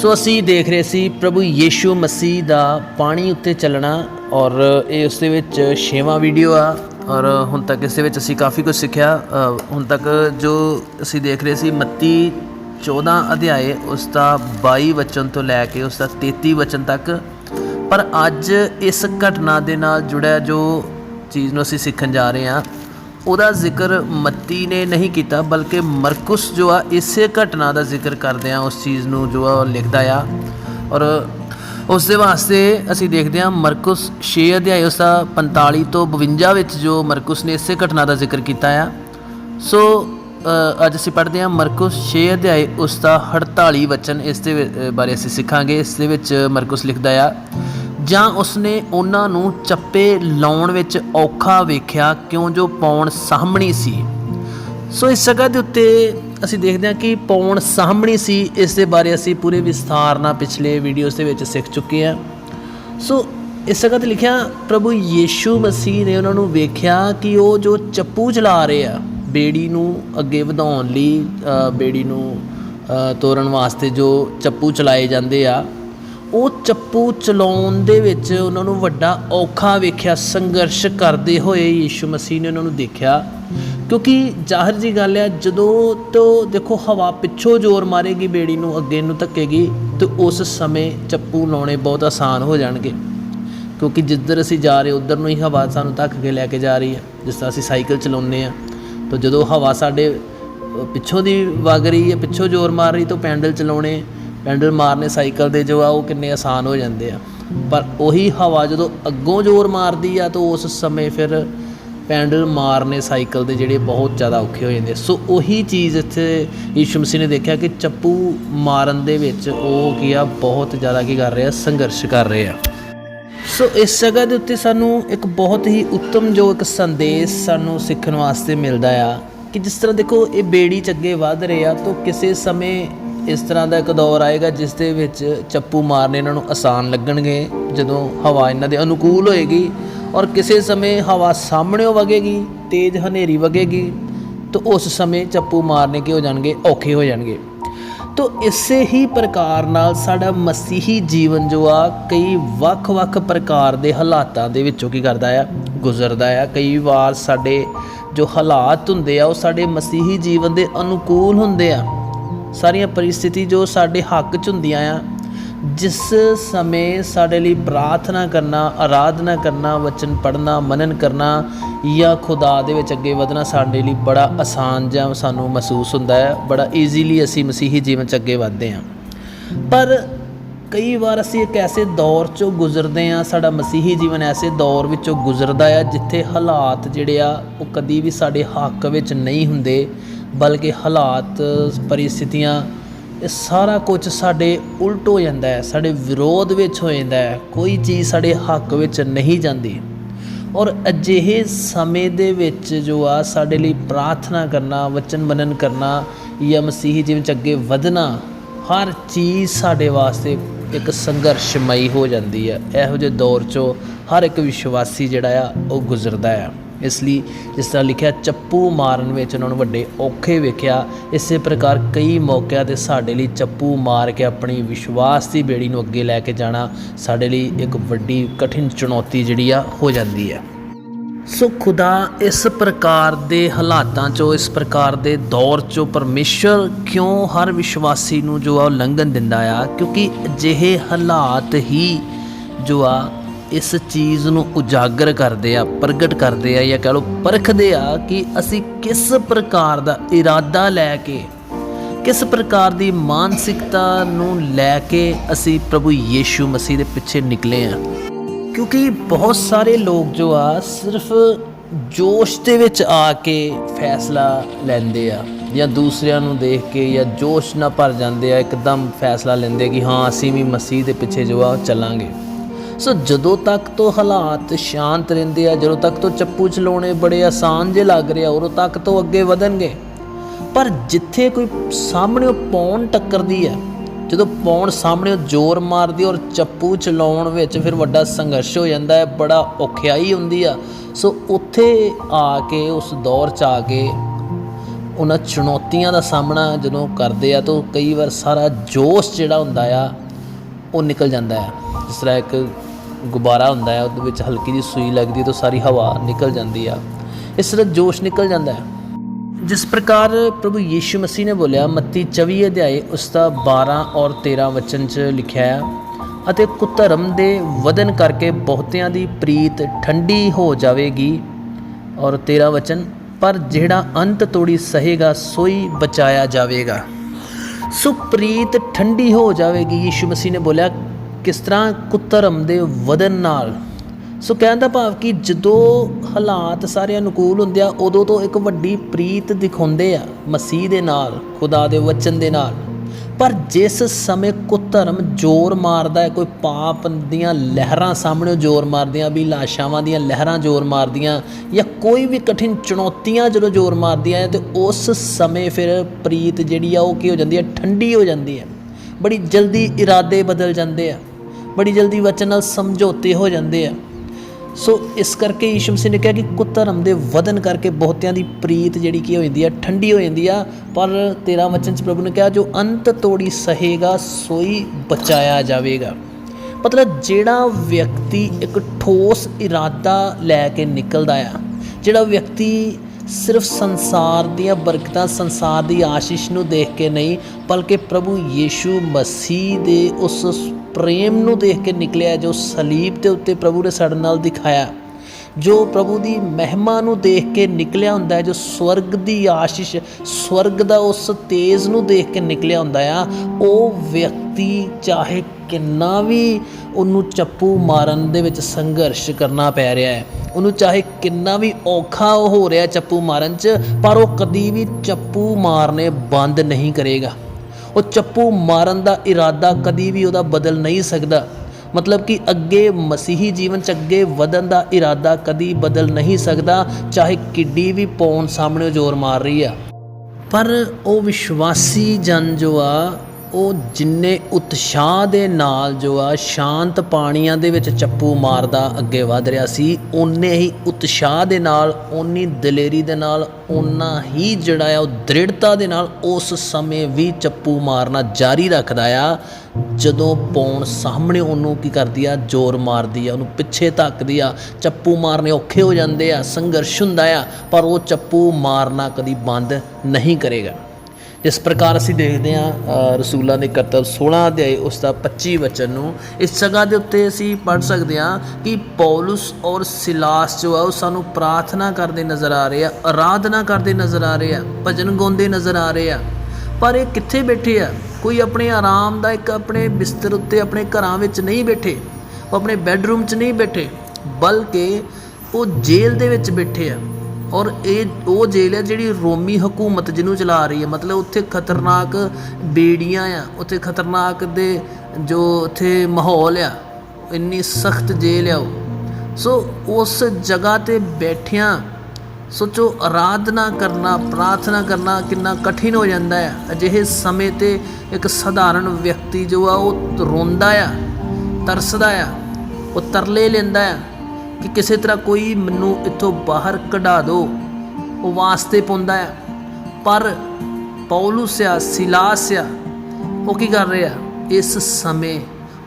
ਸੋ ਅਸੀਂ ਦੇਖ ਰਹੇ ਸੀ ਪ੍ਰਭੂ ਯੀਸ਼ੂ ਮਸੀਹ ਦਾ ਪਾਣੀ ਉੱਤੇ ਚੱਲਣਾ ਔਰ ਇਹ ਉਸ ਦੇ ਵਿੱਚ ਛੇਵਾਂ ਵੀਡੀਓ ਆ ਔਰ ਹੁਣ ਤੱਕ ਇਸ ਦੇ ਵਿੱਚ ਅਸੀਂ ਕਾਫੀ ਕੁਝ ਸਿੱਖਿਆ। ਹੁਣ ਤੱਕ ਜੋ ਅਸੀਂ ਦੇਖ ਰਹੇ ਸੀ ਮੱਤੀ 14 ਅਧਿਆਏ, ਉਸ ਦਾ 22 ਵਚਨ ਤੋਂ ਲੈ ਕੇ ਉਸ ਦਾ 33 ਵਚਨ ਤੱਕ। ਪਰ ਅੱਜ ਇਸ ਘਟਨਾ ਦੇ ਨਾਲ ਜੁੜਿਆ ਜੋ ਚੀਜ਼ ਨੂੰ ਅਸੀਂ ਸਿੱਖਣ ਜਾ ਰਹੇ ਹਾਂ। ਉਹਦਾ ਜ਼ਿਕਰ ਮੱਤੀ ਨੇ ਨਹੀਂ ਕੀਤਾ, ਬਲਕਿ ਮਰਕੁਸ ਜੋ ਆ, ਇਸੇ ਘਟਨਾ ਦਾ ਜ਼ਿਕਰ ਕਰਦੇ ਆ, ਉਸ ਚੀਜ਼ ਨੂੰ ਜੋ ਆ, ਉਹ ਲਿਖਦਾ ਆ। ਔਰ ਉਸ ਦੇ ਵਾਸਤੇ ਅਸੀਂ ਦੇਖਦੇ ਹਾਂ ਮਰਕੁਸ 6 ਅਧਿਆਇ, ਉਸ ਦਾ 45 ਤੋਂ 52 ਵਿੱਚ ਜੋ ਮਰਕੁਸ ਨੇ ਇਸੇ ਘਟਨਾ ਦਾ ਜ਼ਿਕਰ ਕੀਤਾ ਆ। ਸੋ ਅੱਜ ਅਸੀਂ ਪੜ੍ਹਦੇ ਹਾਂ ਮਰਕੁਸ 6 ਅਧਿਆਇ, ਉਸ ਦਾ 48 ਵਚਨ, ਇਸ ਦੇ ਬਾਰੇ ਅਸੀਂ ਸਿੱਖਾਂਗੇ। ਇਸ ਦੇ ਵਿੱਚ ਮਰਕੁਸ ਲਿਖਦਾ ਆ ਜਾਂ ਉਸਨੇ ਉਹਨਾਂ ਨੂੰ ਚੱਪੇ ਲਾਉਣ ਵਿੱਚ ਔਖਾ ਵੇਖਿਆ ਕਿਉਂ ਜੋ ਪੌਣ ਸਾਹਮਣੀ ਸੀ? ਸੋ ਇਸ ਜਗ੍ਹਾ ਦੇ ਉੱਤੇ ਅਸੀਂ ਦੇਖਦੇ ਹਾਂ ਕਿ ਪੌਣ ਸਾਹਮਣੀ ਸੀ ਇਸ ਦੇ ਬਾਰੇ ਅਸੀਂ ਪੂਰੇ ਵਿਸਥਾਰ ਨਾਲ ਪਿਛਲੇ ਵੀਡੀਓਜ਼ ਦੇ ਵਿੱਚ ਸਿੱਖ ਚੁੱਕੇ ਹਾਂ। ਸੋ ਇਸ ਜਗ੍ਹਾ ਤੇ ਲਿਖਿਆ ਪ੍ਰਭੂ ਯੀਸ਼ੂ ਮਸੀਹ ਨੇ ਉਹਨਾਂ ਨੂੰ ਵੇਖਿਆ ਕਿ ਉਹ ਜੋ ਚੱਪੂ ਚਲਾ ਰਹੇ ਆ ਬੇੜੀ ਨੂੰ ਅੱਗੇ ਵਧਾਉਣ ਲਈ ਬੇੜੀ ਨੂੰ ਅ, ਤੋਰਨ ਵਾਸਤੇ ਜੋ ਚੱਪੂ ਚਲਾਏ ਜਾਂਦੇ ਆ ਉਹ ਚੱਪੂ ਚਲਾਉਣ ਦੇ ਵਿੱਚ ਉਹਨਾਂ ਨੂੰ ਵੱਡਾ ਔਖਾ ਵੇਖਿਆ, ਸੰਘਰਸ਼ ਕਰਦੇ ਹੋਏ ਯੀਸ਼ੂ ਮਸੀਹ ਨੇ ਉਹਨਾਂ ਨੂੰ ਦੇਖਿਆ। ਕਿਉਂਕਿ ਜ਼ਾਹਰ ਜੀ ਗੱਲ ਹੈ, ਜਦੋਂ ਤੋਂ ਦੇਖੋ ਹਵਾ ਪਿੱਛੋਂ ਜ਼ੋਰ ਮਾਰੇਗੀ, ਬੇੜੀ ਨੂੰ ਅੱਗੇ ਨੂੰ ਧੱਕੇਗੀ, ਤੇ ਉਸ ਸਮੇਂ ਚੱਪੂ ਲਾਉਣੇ ਬਹੁਤ ਆਸਾਨ ਹੋ ਜਾਣਗੇ। ਕਿਉਂਕਿ ਜਿੱਧਰ ਅਸੀਂ ਜਾ ਰਹੇ, ਉਧਰ ਨੂੰ ਹੀ ਹਵਾ ਸਾਨੂੰ ਧੱਕ ਕੇ ਲੈ ਕੇ ਜਾ ਰਹੀ ਹੈ, ਜਿਸ ਤਰ੍ਹਾਂ ਅਸੀਂ ਸਾਈਕਲ ਚਲਾਉਂਦੇ ਆ ਤਾਂ ਜਦੋਂ ਹਵਾ ਸਾਡੇ ਪਿੱਛੋਂ ਦੀ ਵਗ ਰਹੀ ਹੈ, ਪਿੱਛੋਂ ਜ਼ੋਰ ਮਾਰ ਰਹੀ, ਤਾਂ ਪੈਂਡਲ ਚਲਾਉਣੇ ਪੈਂਡਲ ਮਾਰਨੇ ਸਾਈਕਲ ਦੇ ਜੋ ਆ, ਉਹ ਕਿੰਨੇ ਆਸਾਨ ਹੋ ਜਾਂਦੇ ਆ। ਪਰ ਉਹੀ ਹਵਾ ਜਦੋਂ ਅੱਗੋਂ ਜ਼ੋਰ ਮਾਰਦੀ ਆ, ਤਾਂ ਉਸ ਸਮੇਂ ਫਿਰ ਪੈਂਡਲ ਮਾਰਨੇ ਸਾਈਕਲ ਦੇ ਜਿਹੜੇ ਬਹੁਤ ਜ਼ਿਆਦਾ ਔਖੇ ਹੋ ਜਾਂਦੇ ਸੋ ਉਹੀ ਚੀਜ਼ ਇੱਥੇ ਯੀਸ਼ੂ ਮਸੀਹ ਨੇ ਦੇਖਿਆ ਕਿ ਚੱਪੂ ਮਾਰਨ ਦੇ ਵਿੱਚ ਉਹ ਕੀ ਆ, ਬਹੁਤ ਜ਼ਿਆਦਾ ਕੀ ਕਰ ਰਹੇ ਆ ਸੰਘਰਸ਼ ਕਰ ਰਹੇ। ਆ ਸੋ ਇਸ ਜਗ੍ਹਾ ਦੇ ਉੱਤੇ ਸਾਨੂੰ ਇੱਕ ਬਹੁਤ ਹੀ ਉੱਤਮ ਜੋ ਇੱਕ ਸੰਦੇਸ਼ ਸਾਨੂੰ ਸਿੱਖਣ ਵਾਸਤੇ ਮਿਲਦਾ ਆ ਕਿ ਜਿਸ ਤਰ੍ਹਾਂ ਦੇਖੋ, ਇਹ ਬੇੜੀ ਚ ਅੱਗੇ ਵਧ ਰਹੇ ਆ, ਤਾਂ ਕਿਸੇ ਸਮੇਂ ਇਸ ਤਰ੍ਹਾਂ ਦਾ ਇੱਕ ਦੌਰ ਆਏਗਾ ਜਿਸ ਦੇ ਵਿੱਚ ਚੱਪੂ ਮਾਰਨੇ ਇਹਨਾਂ ਨੂੰ ਆਸਾਨ ਲੱਗਣਗੇ, ਜਦੋਂ ਹਵਾ ਇਹਨਾਂ ਦੇ ਅਨੁਕੂਲ ਹੋਏਗੀ ਔਰ ਕਿਸੇ ਸਮੇਂ ਹਵਾ ਸਾਹਮਣੇੋਂ ਵਗੇਗੀ, ਤੇਜ਼ ਹਨੇਰੀ ਵਗੇਗੀ, ਤਾਂ ਉਸ ਸਮੇਂ ਚੱਪੂ ਮਾਰਨੇ ਕੀ ਹੋ ਜਾਣਗੇ? ਔਖੇ ਹੋ ਜਾਣਗੇ। ਤੋ ਇਸੇ ਹੀ ਪ੍ਰਕਾਰ ਨਾਲ ਸਾਡਾ ਮਸੀਹੀ ਜੀਵਨ ਜੋ ਆ, ਕਈ ਵੱਖ-ਵੱਖ ਪ੍ਰਕਾਰ ਦੇ ਹਾਲਾਤਾਂ ਦੇ ਵਿੱਚੋਂ ਕੀ ਕਰਦਾ ਆ? ਗੁਜ਼ਰਦਾ ਆ। ਕਈ ਵਾਰ ਸਾਡੇ ਜੋ ਹਾਲਾਤ ਹੁੰਦੇ ਆ, ਉਹ ਸਾਡੇ ਮਸੀਹੀ ਜੀਵਨ ਦੇ ਅਨੁਕੂਲ ਹੁੰਦੇ ਆ। ਸਾਰੀਆਂ ਪਰਿਸਥਿਤੀ ਜੋ ਸਾਡੇ ਹੱਕ 'ਚ ਹੁੰਦੀਆਂ ਆ, ਜਿਸ ਸਮੇਂ ਸਾਡੇ ਲਈ ਪ੍ਰਾਰਥਨਾ ਕਰਨਾ, ਆਰਾਧਨਾ ਕਰਨਾ, ਵਚਨ ਪੜ੍ਹਨਾ, ਮਨਨ ਕਰਨਾ ਜਾਂ ਖੁਦਾ ਦੇ ਵਿੱਚ ਅੱਗੇ ਵਧਣਾ ਸਾਡੇ ਲਈ ਬੜਾ ਆਸਾਨ ਜਾਂ ਸਾਨੂੰ ਮਹਿਸੂਸ ਹੁੰਦਾ ਹੈ, ਬੜਾ ਈਜ਼ੀਲੀ ਅਸੀਂ ਮਸੀਹੀ ਜੀਵਨ 'ਚ ਅੱਗੇ ਵਧਦੇ ਹਾਂ। ਪਰ ਕਈ ਵਾਰ ਅਸੀਂ ਇੱਕ ਐਸੇ ਦੌਰ 'ਚੋਂ ਗੁਜ਼ਰਦੇ ਹਾਂ, ਸਾਡਾ ਮਸੀਹੀ ਜੀਵਨ ਐਸੇ ਦੌਰ ਵਿੱਚੋਂ ਗੁਜ਼ਰਦਾ ਆ, ਜਿੱਥੇ ਹਾਲਾਤ ਜਿਹੜੇ ਆ, ਉਹ ਕਦੀ ਵੀ ਸਾਡੇ ਹੱਕ ਵਿੱਚ ਨਹੀਂ ਹੁੰਦੇ। ਬਲਕਿ ਹਾਲਾਤ, ਪਰਿਸਥਿਤੀਆਂ, ਇਹ ਸਾਰਾ ਕੁਝ ਸਾਡੇ ਉਲਟ ਹੋ ਜਾਂਦਾ ਹੈ, ਸਾਡੇ ਵਿਰੋਧ ਵਿੱਚ ਹੋ ਜਾਂਦਾ ਹੈ। ਕੋਈ ਚੀਜ਼ ਸਾਡੇ ਹੱਕ ਵਿੱਚ ਨਹੀਂ ਜਾਂਦੀ। ਔਰ ਅਜਿਹੇ ਸਮੇਂ ਦੇ ਵਿੱਚ ਜੋ ਆ ਸਾਡੇ ਲਈ ਪ੍ਰਾਰਥਨਾ ਕਰਨਾ, ਵਚਨ ਮਨਨ ਕਰਨਾ ਜਾਂ ਮਸੀਹੀ ਜੀਵਨ ਚ ਅੱਗੇ ਵਧਣਾ, ਹਰ ਚੀਜ਼ ਸਾਡੇ ਵਾਸਤੇ ਇੱਕ ਸੰਘਰਸ਼ਮਈ ਹੋ ਜਾਂਦੀ ਹੈ। ਇਹੋ ਜਿਹੇ ਦੌਰ ਚੋਂ ਹਰ ਇੱਕ ਵਿਸ਼ਵਾਸੀ ਜਿਹੜਾ ਆ, ਉਹ ਗੁਜ਼ਰਦਾ ਆ। ਇਸ ਲਈ ਜਿਸ ਤਰ੍ਹਾਂ ਲਿਖਿਆ, ਚੱਪੂ ਮਾਰਨ ਵਿੱਚ ਉਹਨਾਂ ਨੂੰ ਵੱਡੇ ਔਖੇ ਵੇਖਿਆ। ਇਸੇ ਪ੍ਰਕਾਰ ਕਈ ਮੌਕਿਆਂ ਤੇ ਸਾਡੇ ਲਈ ਚੱਪੂ ਮਾਰ ਕੇ ਆਪਣੀ ਵਿਸ਼ਵਾਸ ਦੀ ਬੇੜੀ ਨੂੰ ਅੱਗੇ ਲੈ ਕੇ ਜਾਣਾ ਸਾਡੇ ਲਈ ਇੱਕ ਵੱਡੀ ਕਠਿਨ ਚੁਣੌਤੀ ਜਿਹੜੀ ਆ, ਹੋ ਜਾਂਦੀ ਹੈ। ਸੋ ਖੁਦਾ ਇਸ ਪ੍ਰਕਾਰ ਦੇ ਹਾਲਾਤਾਂ ਚੋਂ, ਇਸ ਪ੍ਰਕਾਰ ਦੇ ਦੌਰ ਚੋਂ ਪਰਮੇਸ਼ਰ ਕਿਉਂ ਹਰ ਵਿਸ਼ਵਾਸੀ ਨੂੰ ਜੋ ਆ ਉਲੰਘਣ ਦਿੰਦਾ ਆ? ਕਿਉਂਕਿ ਅਜਿਹੇ ਹਾਲਾਤ ਹੀ ਜੋ ਆ ਇਸ ਚੀਜ਼ ਨੂੰ ਉਜਾਗਰ ਕਰਦੇ ਆ, ਪ੍ਰਗਟ ਕਰਦੇ ਆ ਜਾਂ ਕਹ ਲਓ ਪਰਖਦੇ ਆ ਕਿ ਅਸੀਂ ਕਿਸ ਪ੍ਰਕਾਰ ਦਾ ਇਰਾਦਾ ਲੈ ਕੇ, ਕਿਸ ਪ੍ਰਕਾਰ ਦੀ ਮਾਨਸਿਕਤਾ ਨੂੰ ਲੈ ਕੇ ਅਸੀਂ ਪ੍ਰਭੂ ਯੀਸ਼ੂ ਮਸੀਹ ਦੇ ਪਿੱਛੇ ਨਿਕਲੇ ਆ। ਕਿਉਂਕਿ ਬਹੁਤ ਸਾਰੇ ਲੋਕ ਜੋ ਆ, ਸਿਰਫ ਜੋਸ਼ ਦੇ ਵਿੱਚ ਆ ਕੇ ਫੈਸਲਾ ਲੈਂਦੇ ਆ ਜਾਂ ਦੂਸਰਿਆਂ ਨੂੰ ਦੇਖ ਕੇ ਜਾਂ ਜੋਸ਼ ਨਾਲ ਭਰ ਜਾਂਦੇ ਆ, ਇੱਕਦਮ ਫੈਸਲਾ ਲੈਂਦੇ ਕਿ ਹਾਂ, ਅਸੀਂ ਵੀ ਮਸੀਹ ਦੇ ਪਿੱਛੇ ਜੋ ਆ, ਉਹ ਚੱਲਾਂਗੇ। ਸੋ ਜਦੋਂ ਤੱਕ ਤੋਂ ਹਾਲਾਤ ਸ਼ਾਂਤ ਰਹਿੰਦੇ ਆ, ਜਦੋਂ ਤੱਕ ਤੋਂ ਚੱਪੂ ਚਲਾਉਣੇ ਬੜੇ ਆਸਾਨ ਜੇ ਲੱਗ ਰਿਹਾ ਉਦੋਂ ਤੱਕ ਤੋਂ ਅੱਗੇ ਵਧਣਗੇ। ਪਰ ਜਿੱਥੇ ਕੋਈ ਸਾਹਮਣੇ ਪੌਣ ਟੱਕਰਦੀ ਹੈ ਜਦੋਂ ਪੌਣ ਸਾਹਮਣੇ ਜ਼ੋਰ ਮਾਰਦੀ ਔਰ ਚੱਪੂ ਚਲਾਉਣ ਵਿੱਚ ਫਿਰ ਵੱਡਾ ਸੰਘਰਸ਼ ਹੋ ਜਾਂਦਾ ਹੈ, ਬੜਾ ਔਖਿਆਈ ਹੁੰਦੀ ਆ। ਸੋ ਉੱਥੇ ਆ ਕੇ, ਉਸ ਦੌਰ ਚ ਆ ਕੇ ਉਹਨਾਂ ਚੁਣੌਤੀਆਂ ਦਾ ਸਾਹਮਣਾ ਜਦੋਂ ਕਰਦੇ ਆ, ਤਾਂ ਕਈ ਵਾਰ ਸਾਰਾ ਜੋਸ਼ ਜਿਹੜਾ ਹੁੰਦਾ ਆ, ਉਹ ਨਿਕਲ ਜਾਂਦਾ ਹੈ। ਜਿਸ ਤਰ੍ਹਾਂ ਇੱਕ ਗੁਬਾਰਾ ਹੁੰਦਾ ਹੈ, ਉਹਦੇ ਵਿੱਚ ਹਲਕੀ ਜਿਹੀ ਸੂਈ ਲੱਗਦੀ ਹੈ ਤਾਂ ਸਾਰੀ ਹਵਾ ਨਿਕਲ ਜਾਂਦੀ ਆ। ਇਸ ਤਰ੍ਹਾਂ ਜੋਸ਼ ਨਿਕਲ ਜਾਂਦਾ ਹੈ। ਜਿਸ ਪ੍ਰਕਾਰ ਪ੍ਰਭੂ ਯੀਸ਼ੂ ਮਸੀਹ ਨੇ ਬੋਲਿਆ, ਮੱਤੀ 24 ਅਧਿਆਏ, ਉਸ ਦਾ 12 ਔਰ 13 ਵਚਨ 'ਚ ਲਿਖਿਆ ਹੈ, ਅਤੇ ਕੁਧਰਮ ਦੇ ਵਧਨ ਕਰਕੇ ਬਹੁਤਿਆਂ ਦੀ ਪ੍ਰੀਤ ਠੰਡੀ ਹੋ ਜਾਵੇਗੀ। ਔਰ 13 ਵਚਨ, ਪਰ ਜਿਹੜਾ ਅੰਤ ਤੋੜੀ ਸਹੇਗਾ, ਸੋਈ ਬਚਾਇਆ ਜਾਵੇਗਾ। ਸੋ ਪ੍ਰੀਤ ਠੰਡੀ ਹੋ ਜਾਵੇਗੀ, ਯੀਸ਼ੂ ਮਸੀਹ ਨੇ ਬੋਲਿਆ ਕਿਸ ਤਰ੍ਹਾਂ ਕੁਧਰਮ ਦੇ ਵਧਨ ਨਾਲ? ਸੋ ਕਹਿਣ ਦਾ ਭਾਵ ਕਿ ਜਦੋਂ ਹਾਲਾਤ ਸਾਰੇ ਅਨੁਕੂਲ ਹੁੰਦੇ ਆ, ਉਦੋਂ ਤੋਂ ਇੱਕ ਵੱਡੀ ਪ੍ਰੀਤ ਦਿਖਾਉਂਦੇ ਆ, ਮਸੀਹ ਦੇ ਨਾਲ, ਖੁਦਾ ਦੇ ਵਚਨ ਦੇ ਨਾਲ। ਪਰ ਜਿਸ ਸਮੇਂ ਕੁਧਰਮ ਜ਼ੋਰ ਮਾਰਦਾ ਹੈ, ਕੋਈ ਪਾਪ ਦੀਆਂ ਲਹਿਰਾਂ ਸਾਹਮਣੇ ਜ਼ੋਰ ਮਾਰਦੀਆਂ, ਵੀ ਲਾਸ਼ਾਵਾਂ ਦੀਆਂ ਲਹਿਰਾਂ ਜ਼ੋਰ ਮਾਰਦੀਆਂ, ਜਾਂ ਕੋਈ ਵੀ ਕਠਿਨ ਚੁਣੌਤੀਆਂ ਜਦੋਂ ਜ਼ੋਰ ਮਾਰਦੀਆਂ ਹੈ, ਤੇ ਉਸ ਸਮੇਂ ਫਿਰ ਪ੍ਰੀਤ ਜਿਹੜੀ ਆ, ਉਹ ਕੀ ਹੋ ਜਾਂਦੀ ਹੈ? ਠੰਡੀ ਹੋ ਜਾਂਦੀ ਹੈ। ਬੜੀ ਜਲਦੀ ਇਰਾਦੇ ਬਦਲ ਜਾਂਦੇ ਆ। ਬੜੀ ਜਲਦੀ ਵਚਨ ਨਾਲ ਸਮਝੌਤੇ ਹੋ ਜਾਂਦੇ ਆ। ਸੋ ਇਸ ਕਰਕੇ ਯੀਸ਼ੂ ਮਸੀਹ ਨੇ ਕਿਹਾ ਕਿ ਕੁਧਰਮ ਦੇ ਵਧਨ ਕਰਕੇ ਬਹੁਤਿਆਂ ਦੀ ਪ੍ਰੀਤ ਜਿਹੜੀ ਕੀ ਹੋ ਜਾਂਦੀ ਆ ਠੰਡੀ ਹੋ ਜਾਂਦੀ ਆ। ਪਰ ਤੇਰਾ ਵਚਨ ਚ ਪ੍ਰਭੂ ਨੇ ਕਿਹਾ, ਜੋ ਅੰਤ ਤੋੜੀ ਸਹੇਗਾ, ਸੋਈ ਬਚਾਇਆ ਜਾਵੇਗਾ। ਮਤਲਬ ਜਿਹੜਾ ਵਿਅਕਤੀ ਇੱਕ ਠੋਸ ਇਰਾਦਾ ਲੈ ਕੇ ਨਿਕਲਦਾ ਆ, ਜਿਹੜਾ ਵਿਅਕਤੀ ਸਿਰਫ ਸੰਸਾਰ ਦੀਆਂ ਬਰਕਤਾਂ, ਸੰਸਾਰ ਦੀ ਆਸ਼ੀਸ਼ ਨੂੰ ਦੇਖ ਕੇ ਨਹੀਂ, ਬਲਕਿ ਪ੍ਰਭੂ ਯੀਸ਼ੂ ਮਸੀਹ ਦੇ ਉਸ ਪ੍ਰੇਮ ਨੂੰ ਦੇਖ ਕੇ ਨਿਕਲਿਆ ਜੋ ਸਲੀਬ ਦੇ ਉੱਤੇ ਪ੍ਰਭੂ ਨੇ ਸਾਡੇ ਨਾਲ ਦਿਖਾਇਆ। ਜੋ ਪ੍ਰਭੂ ਦੀ ਮਹਿਮਾ ਨੂੰ ਦੇਖ ਕੇ ਨਿਕਲਿਆ ਹੁੰਦਾ ਹੈ, ਜੋ ਸਵਰਗ ਦੀ ਆਸ਼ੀਸ਼, ਸਵਰਗ ਦਾ ਉਸ ਤੇਜ ਨੂੰ ਦੇਖ ਕੇ ਨਿਕਲਿਆ ਹੁੰਦਾ ਆ, ਉਹ ਵਿਅਕਤੀ ਚਾਹੇ ਕਿੰਨਾ ਵੀ ਉਹਨੂੰ ਚੱਪੂ ਮਾਰਨ ਦੇ ਵਿੱਚ ਸੰਘਰਸ਼ ਕਰਨਾ ਪੈ ਰਿਹਾ ਹੈ, ਉਹਨੂੰ ਚਾਹੇ ਕਿੰਨਾ ਵੀ ਔਖਾ ਉਹ ਹੋ ਰਿਹਾ ਚੱਪੂ ਮਾਰਨ 'ਚ, ਪਰ ਉਹ ਕਦੀ ਵੀ ਚੱਪੂ ਮਾਰਨੇ ਬੰਦ ਨਹੀਂ ਕਰੇਗਾ। ਉਹ ਚੱਪੂ ਮਾਰਨ ਦਾ ਇਰਾਦਾ ਕਦੀ ਵੀ ਉਹਦਾ ਬਦਲ ਨਹੀਂ ਸਕਦਾ। ਮਤਲਬ ਕਿ ਅੱਗੇ ਮਸੀਹੀ ਜੀਵਨ ਚ ਅੱਗੇ ਵਧਣ ਦਾ ਇਰਾਦਾ ਕਦੀ ਬਦਲ ਨਹੀਂ ਸਕਦਾ, ਚਾਹੇ ਕਿੱਡੀ ਵੀ ਪੌਣ ਸਾਹਮਣੇ ਜ਼ੋਰ ਮਾਰ ਰਹੀ ਆ। ਪਰ ਉਹ ਵਿਸ਼ਵਾਸੀ ਜਨ ਜੋ ਆ ਉਹ ਜਿੰਨੇ ਉਤਸ਼ਾਹ ਦੇ ਨਾਲ ਜੋ ਆ ਸ਼ਾਂਤ ਪਾਣੀਆਂ ਦੇ ਵਿੱਚ ਚੱਪੂ ਮਾਰਦਾ ਅੱਗੇ ਵਧ ਰਿਹਾ ਸੀ, ਓਨੇ ਹੀ ਉਤਸ਼ਾਹ ਦੇ ਨਾਲ, ਓਨੀ ਦਲੇਰੀ ਦੇ ਨਾਲ, ਓਨਾ ਹੀ ਜਿਹੜਾ ਆ ਉਹ ਦ੍ਰਿੜਤਾ ਦੇ ਨਾਲ ਉਸ ਸਮੇਂ ਵੀ ਚੱਪੂ ਮਾਰਨਾ ਜਾਰੀ ਰੱਖਦਾ ਆ। ਜਦੋਂ ਪੌਣ ਸਾਹਮਣੇ ਉਹਨੂੰ ਕੀ ਕਰਦੀ ਆ, ਜ਼ੋਰ ਮਾਰਦੀ ਆ, ਉਹਨੂੰ ਪਿੱਛੇ ਧੱਕਦੀ ਆ, ਚੱਪੂ ਮਾਰਨੇ ਔਖੇ ਹੋ ਜਾਂਦੇ ਆ, ਸੰਘਰਸ਼ ਹੁੰਦਾ ਆ, ਪਰ ਉਹ ਚੱਪੂ ਮਾਰਨਾ ਕਦੀ ਬੰਦ ਨਹੀਂ ਕਰੇਗਾ। ਜਿਸ ਪ੍ਰਕਾਰ ਅਸੀਂ ਦੇਖਦੇ ਹਾਂ ਰਸੂਲਾਂ ਦੇ ਕਰਤੱਵ 16 ਅਧਿਆਏ, ਉਸ ਦਾ 25 ਵਚਨ ਨੂੰ ਇਸ ਜਗ੍ਹਾ ਦੇ ਉੱਤੇ ਅਸੀਂ ਪੜ੍ਹ ਸਕਦੇ ਹਾਂ ਕਿ ਪੌਲਸ ਔਰ ਸਿਲਾਸ ਜੋ ਆ, ਉਹ ਸਾਨੂੰ ਪ੍ਰਾਰਥਨਾ ਕਰਦੇ ਨਜ਼ਰ ਆ ਰਹੇ ਆ ਆਰਾਧਨਾ ਕਰਦੇ ਨਜ਼ਰ ਆ ਰਹੇ ਆ, ਭਜਨ ਗਾਉਂਦੇ ਨਜ਼ਰ ਆ ਰਹੇ ਆ। ਪਰ ਇਹ ਕਿੱਥੇ ਬੈਠੇ ਆ? ਕੋਈ ਆਪਣੇ ਆਰਾਮ ਦਾ ਇੱਕ ਆਪਣੇ ਬਿਸਤਰ ਉੱਤੇ, ਆਪਣੇ ਘਰਾਂ ਵਿੱਚ ਨਹੀਂ ਬੈਠੇ, ਉਹ ਆਪਣੇ ਬੈੱਡਰੂਮ 'ਚ ਨਹੀਂ ਬੈਠੇ, ਬਲਕਿ ਉਹ ਜੇਲ੍ਹ ਦੇ ਵਿੱਚ ਬੈਠੇ ਆ। ਔਰ ਇਹ ਉਹ ਜੇਲ੍ਹ ਹੈ ਜਿਹੜੀ ਰੋਮੀ ਹਕੂਮਤ ਜਿਹਨੂੰ ਚਲਾ ਰਹੀ ਹੈ। ਮਤਲਬ ਉੱਥੇ ਖਤਰਨਾਕ ਬੇੜੀਆਂ ਆ, ਉੱਥੇ ਖਤਰਨਾਕ ਦੇ ਜੋ ਉੱਥੇ ਮਾਹੌਲ ਆ, ਇੰਨੀ ਸਖਤ ਜੇਲ੍ਹ ਆ ਉਹ। ਸੋ ਉਸ ਜਗ੍ਹਾ ਤੇ ਬੈਠਿਆਂ ਸੋਚੋ ਆਰਾਧਨਾ ਕਰਨਾ, ਪ੍ਰਾਰਥਨਾ ਕਰਨਾ ਕਿੰਨਾ ਕਠਿਨ ਹੋ ਜਾਂਦਾ ਹੈ ਅਜਿਹੇ ਸਮੇਂ ਤੇ ਇੱਕ ਸਧਾਰਨ ਵਿਅਕਤੀ ਜੋ ਆ, ਉਹ ਰੋਂਦਾ ਆ, ਤਰਸਦਾ ਆ, ਉਹ ਤਰਲੇ ਲੈਂਦਾ ਆ। ਕਿ ਕਿਸੇ ਤਰ੍ਹਾਂ ਕੋਈ ਮੈਨੂੰ ਇੱਥੋਂ ਬਾਹਰ ਕਢਾ ਦਿਓ, ਉਹ ਵਾਸਤੇ ਪਾਉਂਦਾ ਆ। ਪਰ ਪੌਲੁਸ ਆ, ਸਿਲਾਸ ਆ, ਉਹ ਕੀ ਕਰ ਰਿਹਾ? ਇਸ ਸਮੇਂ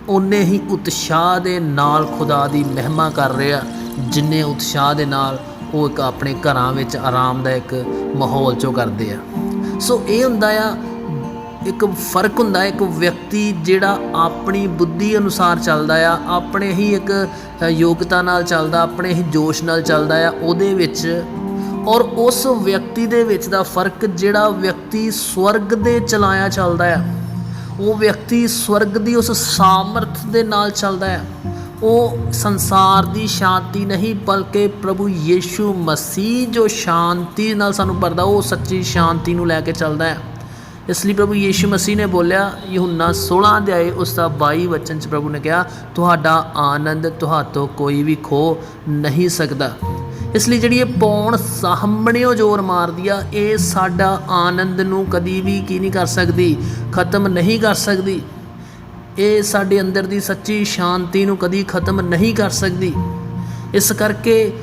ਉਹਨੇ ਹੀ ਉਤਸ਼ਾਹ ਦੇ ਨਾਲ ਖੁਦਾ ਦੀ ਮਹਿਮਾ ਕਰ ਰਿਹਾ। ਜਿੰਨੇ ਉਤਸ਼ਾਹ ਦੇ ਨਾਲ ਉਹ ਇੱਕ ਆਪਣੇ ਘਰਾਂ ਵਿੱਚ ਆਰਾਮਦਾਇਕ ਮਾਹੌਲ ਚੋਂ ਕਰਦੇ ਆ। ਸੋ ਇਹ ਹੁੰਦਾ ਆ ਇੱਕ ਫ਼ਰਕ ਹੁੰਦਾ ਇੱਕ ਵਿਅਕਤੀ ਜਿਹੜਾ ਆਪਣੀ ਬੁੱਧੀ ਅਨੁਸਾਰ ਚੱਲਦਾ ਆ, ਆਪਣੇ ਹੀ ਇੱਕ ਯੋਗਤਾ ਨਾਲ ਚੱਲਦਾ, ਆਪਣੇ ਹੀ ਜੋਸ਼ ਨਾਲ ਚੱਲਦਾ ਆ, ਉਹਦੇ ਵਿੱਚ ਔਰ ਉਸ ਵਿਅਕਤੀ ਦੇ ਵਿੱਚ ਦਾ ਫ਼ਰਕ ਜਿਹੜਾ ਵਿਅਕਤੀ ਸਵਰਗ ਦੇ ਚਲਾਇਆ ਚੱਲਦਾ ਆ, ਉਹ ਵਿਅਕਤੀ ਸਵਰਗ ਦੀ ਉਸ ਸਾਮਰਥ ਦੇ ਨਾਲ ਚੱਲਦਾ ਆ, ਉਹ ਸੰਸਾਰ ਦੀ ਸ਼ਾਂਤੀ ਨਹੀਂ, ਬਲਕਿ ਪ੍ਰਭੂ ਯੀਸ਼ੂ ਮਸੀਹ ਜੋ ਸ਼ਾਂਤੀ ਨਾਲ ਸਾਨੂੰ ਭਰਦਾ ਉਹ ਸੱਚੀ ਸ਼ਾਂਤੀ ਨੂੰ ਲੈ ਕੇ ਚੱਲਦਾ ਹੈ ਇਸ ਲਈ ਪ੍ਰਭੂ ਯੀਸ਼ੂ ਮਸੀਹ ਨੇ ਬੋਲਿਆ, ਯਹੋਨਾ 16 ਅਧਿਆਏ ਉਸ ਦਾ 22 ਵਚਨ ਚ ਪ੍ਰਭੂ ਨੇ ਕਿਹਾ, ਤੁਹਾਡਾ ਆਨੰਦ ਤੁਹਾਤੋਂ ਕੋਈ ਵੀ ਖੋ ਨਹੀਂ ਸਕਦਾ। ਇਸ ਲਈ ਜਿਹੜੀ ਇਹ ਪੌਣ ਸਾਹਮਣਿਓ ਜ਼ੋਰ ਮਾਰਦੀ ਆ, ਇਹ ਸਾਡਾ ਆਨੰਦ ਨੂੰ ਕਦੀ ਵੀ ਕੀ ਨਹੀਂ ਕਰ ਸਕਦੀ, ਖਤਮ ਨਹੀਂ ਕਰ ਸਕਦੀ। ਇਹ ਸਾਡੇ ਅੰਦਰ ਦੀ ਸੱਚੀ ਸ਼ਾਂਤੀ ਨੂੰ ਕਦੀ ਖਤਮ ਨਹੀਂ ਕਰ ਸਕਦੀ। ਇਸ ਕਰਕੇ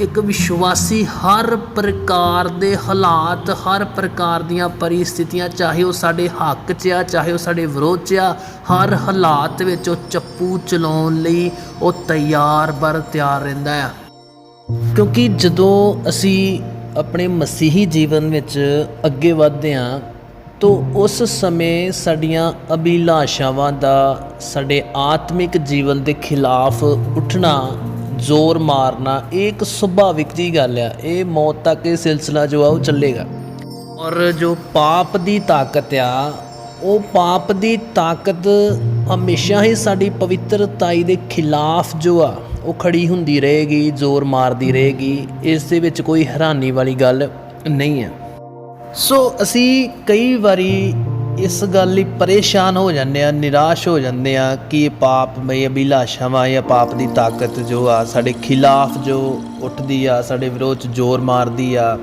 ਇੱਕ ਵਿਸ਼ਵਾਸੀ ਹਰ ਪ੍ਰਕਾਰ ਦੇ ਹਾਲਾਤ, ਹਰ ਪ੍ਰਕਾਰ ਦੀਆਂ ਪਰਿਸਥਿਤੀਆਂ, ਚਾਹੇ ਉਹ ਸਾਡੇ ਹੱਕ 'ਚ ਆ, ਚਾਹੇ ਉਹ ਸਾਡੇ ਵਿਰੋਧ 'ਚ ਆ, ਹਰ ਹਾਲਾਤ ਵਿੱਚ ਉਹ ਚੱਪੂ ਚਲਾਉਣ ਲਈ ਉਹ ਤਿਆਰ ਬਰ ਤਿਆਰ ਰਹਿੰਦਾ ਆ। ਕਿਉਂਕਿ ਜਦੋਂ ਅਸੀਂ ਆਪਣੇ ਮਸੀਹੀ ਜੀਵਨ ਵਿੱਚ ਅੱਗੇ ਵਧਦੇ ਹਾਂ, ਤਾਂ ਉਸ ਸਮੇਂ ਸਾਡੀਆਂ ਅਭਿਲਾਸ਼ਾਵਾਂ ਦਾ ਸਾਡੇ ਆਤਮਿਕ ਜੀਵਨ ਦੇ ਖਿਲਾਫ ਉੱਠਣਾ ਜ਼ੋਰ ਮਾਰਨਾ, ਇਹ ਇੱਕ ਸੁਭਾਵਿਕ ਜੀ ਗੱਲ ਆ। ਇਹ ਮੌਤ ਤੱਕ ਇਹ ਸਿਲਸਿਲਾ ਜੋ ਆ, ਉਹ ਚੱਲੇਗਾ। ਔਰ ਜੋ ਪਾਪ ਦੀ ਤਾਕਤ ਆ, ਉਹ ਪਾਪ ਦੀ ਤਾਕਤ ਹਮੇਸ਼ਾ ਹੀ ਸਾਡੀ ਪਵਿੱਤਰਤਾਈ ਦੇ ਖਿਲਾਫ ਜੋ ਆ, ਉਹ ਖੜੀ ਹੁੰਦੀ ਰਹੇਗੀ, ਜ਼ੋਰ ਮਾਰਦੀ ਰਹੇਗੀ। ਇਸ ਦੇ ਵਿੱਚ ਕੋਈ ਹੈਰਾਨੀ ਵਾਲੀ ਗੱਲ ਨਹੀਂ ਹੈ ਸੋ ਅਸੀਂ ਕਈ ਵਾਰੀ ਇਸ ਗੱਲ ਲਈ ਪਰੇਸ਼ਾਨ ਹੋ ਜਾਂਦੇ ਆ ਨਿਰਾਸ਼ ਹੋ ਜਾਂਦੇ ਆ ਕਿ ਇਹ ਪਾਪ ਬਈ ਅਭਿਲਾਸ਼ਾਵਾਂ ਜਾਂ ਪਾਪ ਦੀ ਤਾਕਤ ਜੋ ਆ, ਸਾਡੇ ਖਿਲਾਫ ਜੋ ਉੱਠਦੀ ਆ, ਸਾਡੇ ਵਿਰੋਧ 'ਚ ਜ਼ੋਰ ਮਾਰਦੀ ਆ,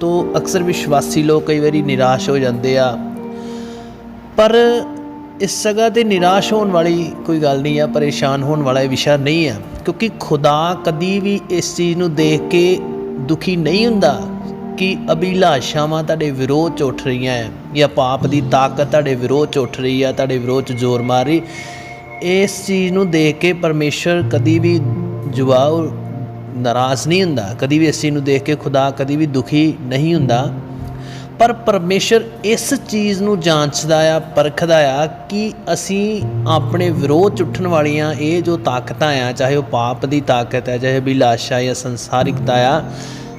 ਤੋ ਅਕਸਰ ਵਿਸ਼ਵਾਸੀ ਲੋਕ ਕਈ ਵਾਰੀ ਨਿਰਾਸ਼ ਹੋ ਜਾਂਦੇ ਆ। ਪਰ ਇਸ ਜਗ੍ਹਾ ਤੇ ਨਿਰਾਸ਼ ਹੋਣ ਵਾਲੀ ਕੋਈ ਗੱਲ ਨਹੀਂ ਆ, ਪਰੇਸ਼ਾਨ ਹੋਣ ਵਾਲਾ ਇਹ ਵਿਸ਼ਾ ਨਹੀਂ ਆ, ਕਿਉਂਕਿ ਖੁਦਾ ਕਦੀ ਵੀ ਇਸ ਚੀਜ਼ ਨੂੰ ਦੇਖ ਕੇ ਦੁਖੀ ਨਹੀਂ ਹੁੰਦਾ। ਕਿ ਅਭਿਲਾਸ਼ਾਵਾਂ ਤੁਹਾਡੇ ਵਿਰੋਧ 'ਚ ਉੱਠ ਰਹੀਆਂ ਹੈ ਜਾਂ ਪਾਪ ਦੀ ਤਾਕਤ ਤੁਹਾਡੇ ਵਿਰੋਧ 'ਚ ਉੱਠ ਰਹੀ ਹੈ ਤੁਹਾਡੇ ਵਿਰੋਧ 'ਚ ਜ਼ੋਰ ਮਾਰ ਰਹੀ। ਇਸ ਚੀਜ਼ ਨੂੰ ਦੇਖ ਕੇ ਪਰਮੇਸ਼ਰ ਕਦੀ ਵੀ ਜਵਾਬ ਨਾਰਾਜ਼ ਨਹੀਂ ਹੁੰਦਾ, ਕਦੀ ਵੀ ਇਸ ਚੀਜ਼ ਨੂੰ ਦੇਖ ਕੇ ਖੁਦਾ ਕਦੀ ਵੀ ਦੁਖੀ ਨਹੀਂ ਹੁੰਦਾ। ਪਰ ਪਰਮੇਸ਼ਰ ਇਸ ਚੀਜ਼ ਨੂੰ ਜਾਂਚਦਾ ਆ, ਪਰਖਦਾ ਆ ਕਿ ਅਸੀਂ ਆਪਣੇ ਵਿਰੋਧ 'ਚ ਉੱਠਣ ਵਾਲੀਆਂ ਇਹ ਜੋ ਤਾਕਤਾਂ ਆ, ਚਾਹੇ ਉਹ ਪਾਪ ਦੀ ਤਾਕਤ ਹੈ ਚਾਹੇ ਬਿਲਾਸ਼ਾ ਜਾਂ ਸੰਸਾਰਿਕਤਾ ਆ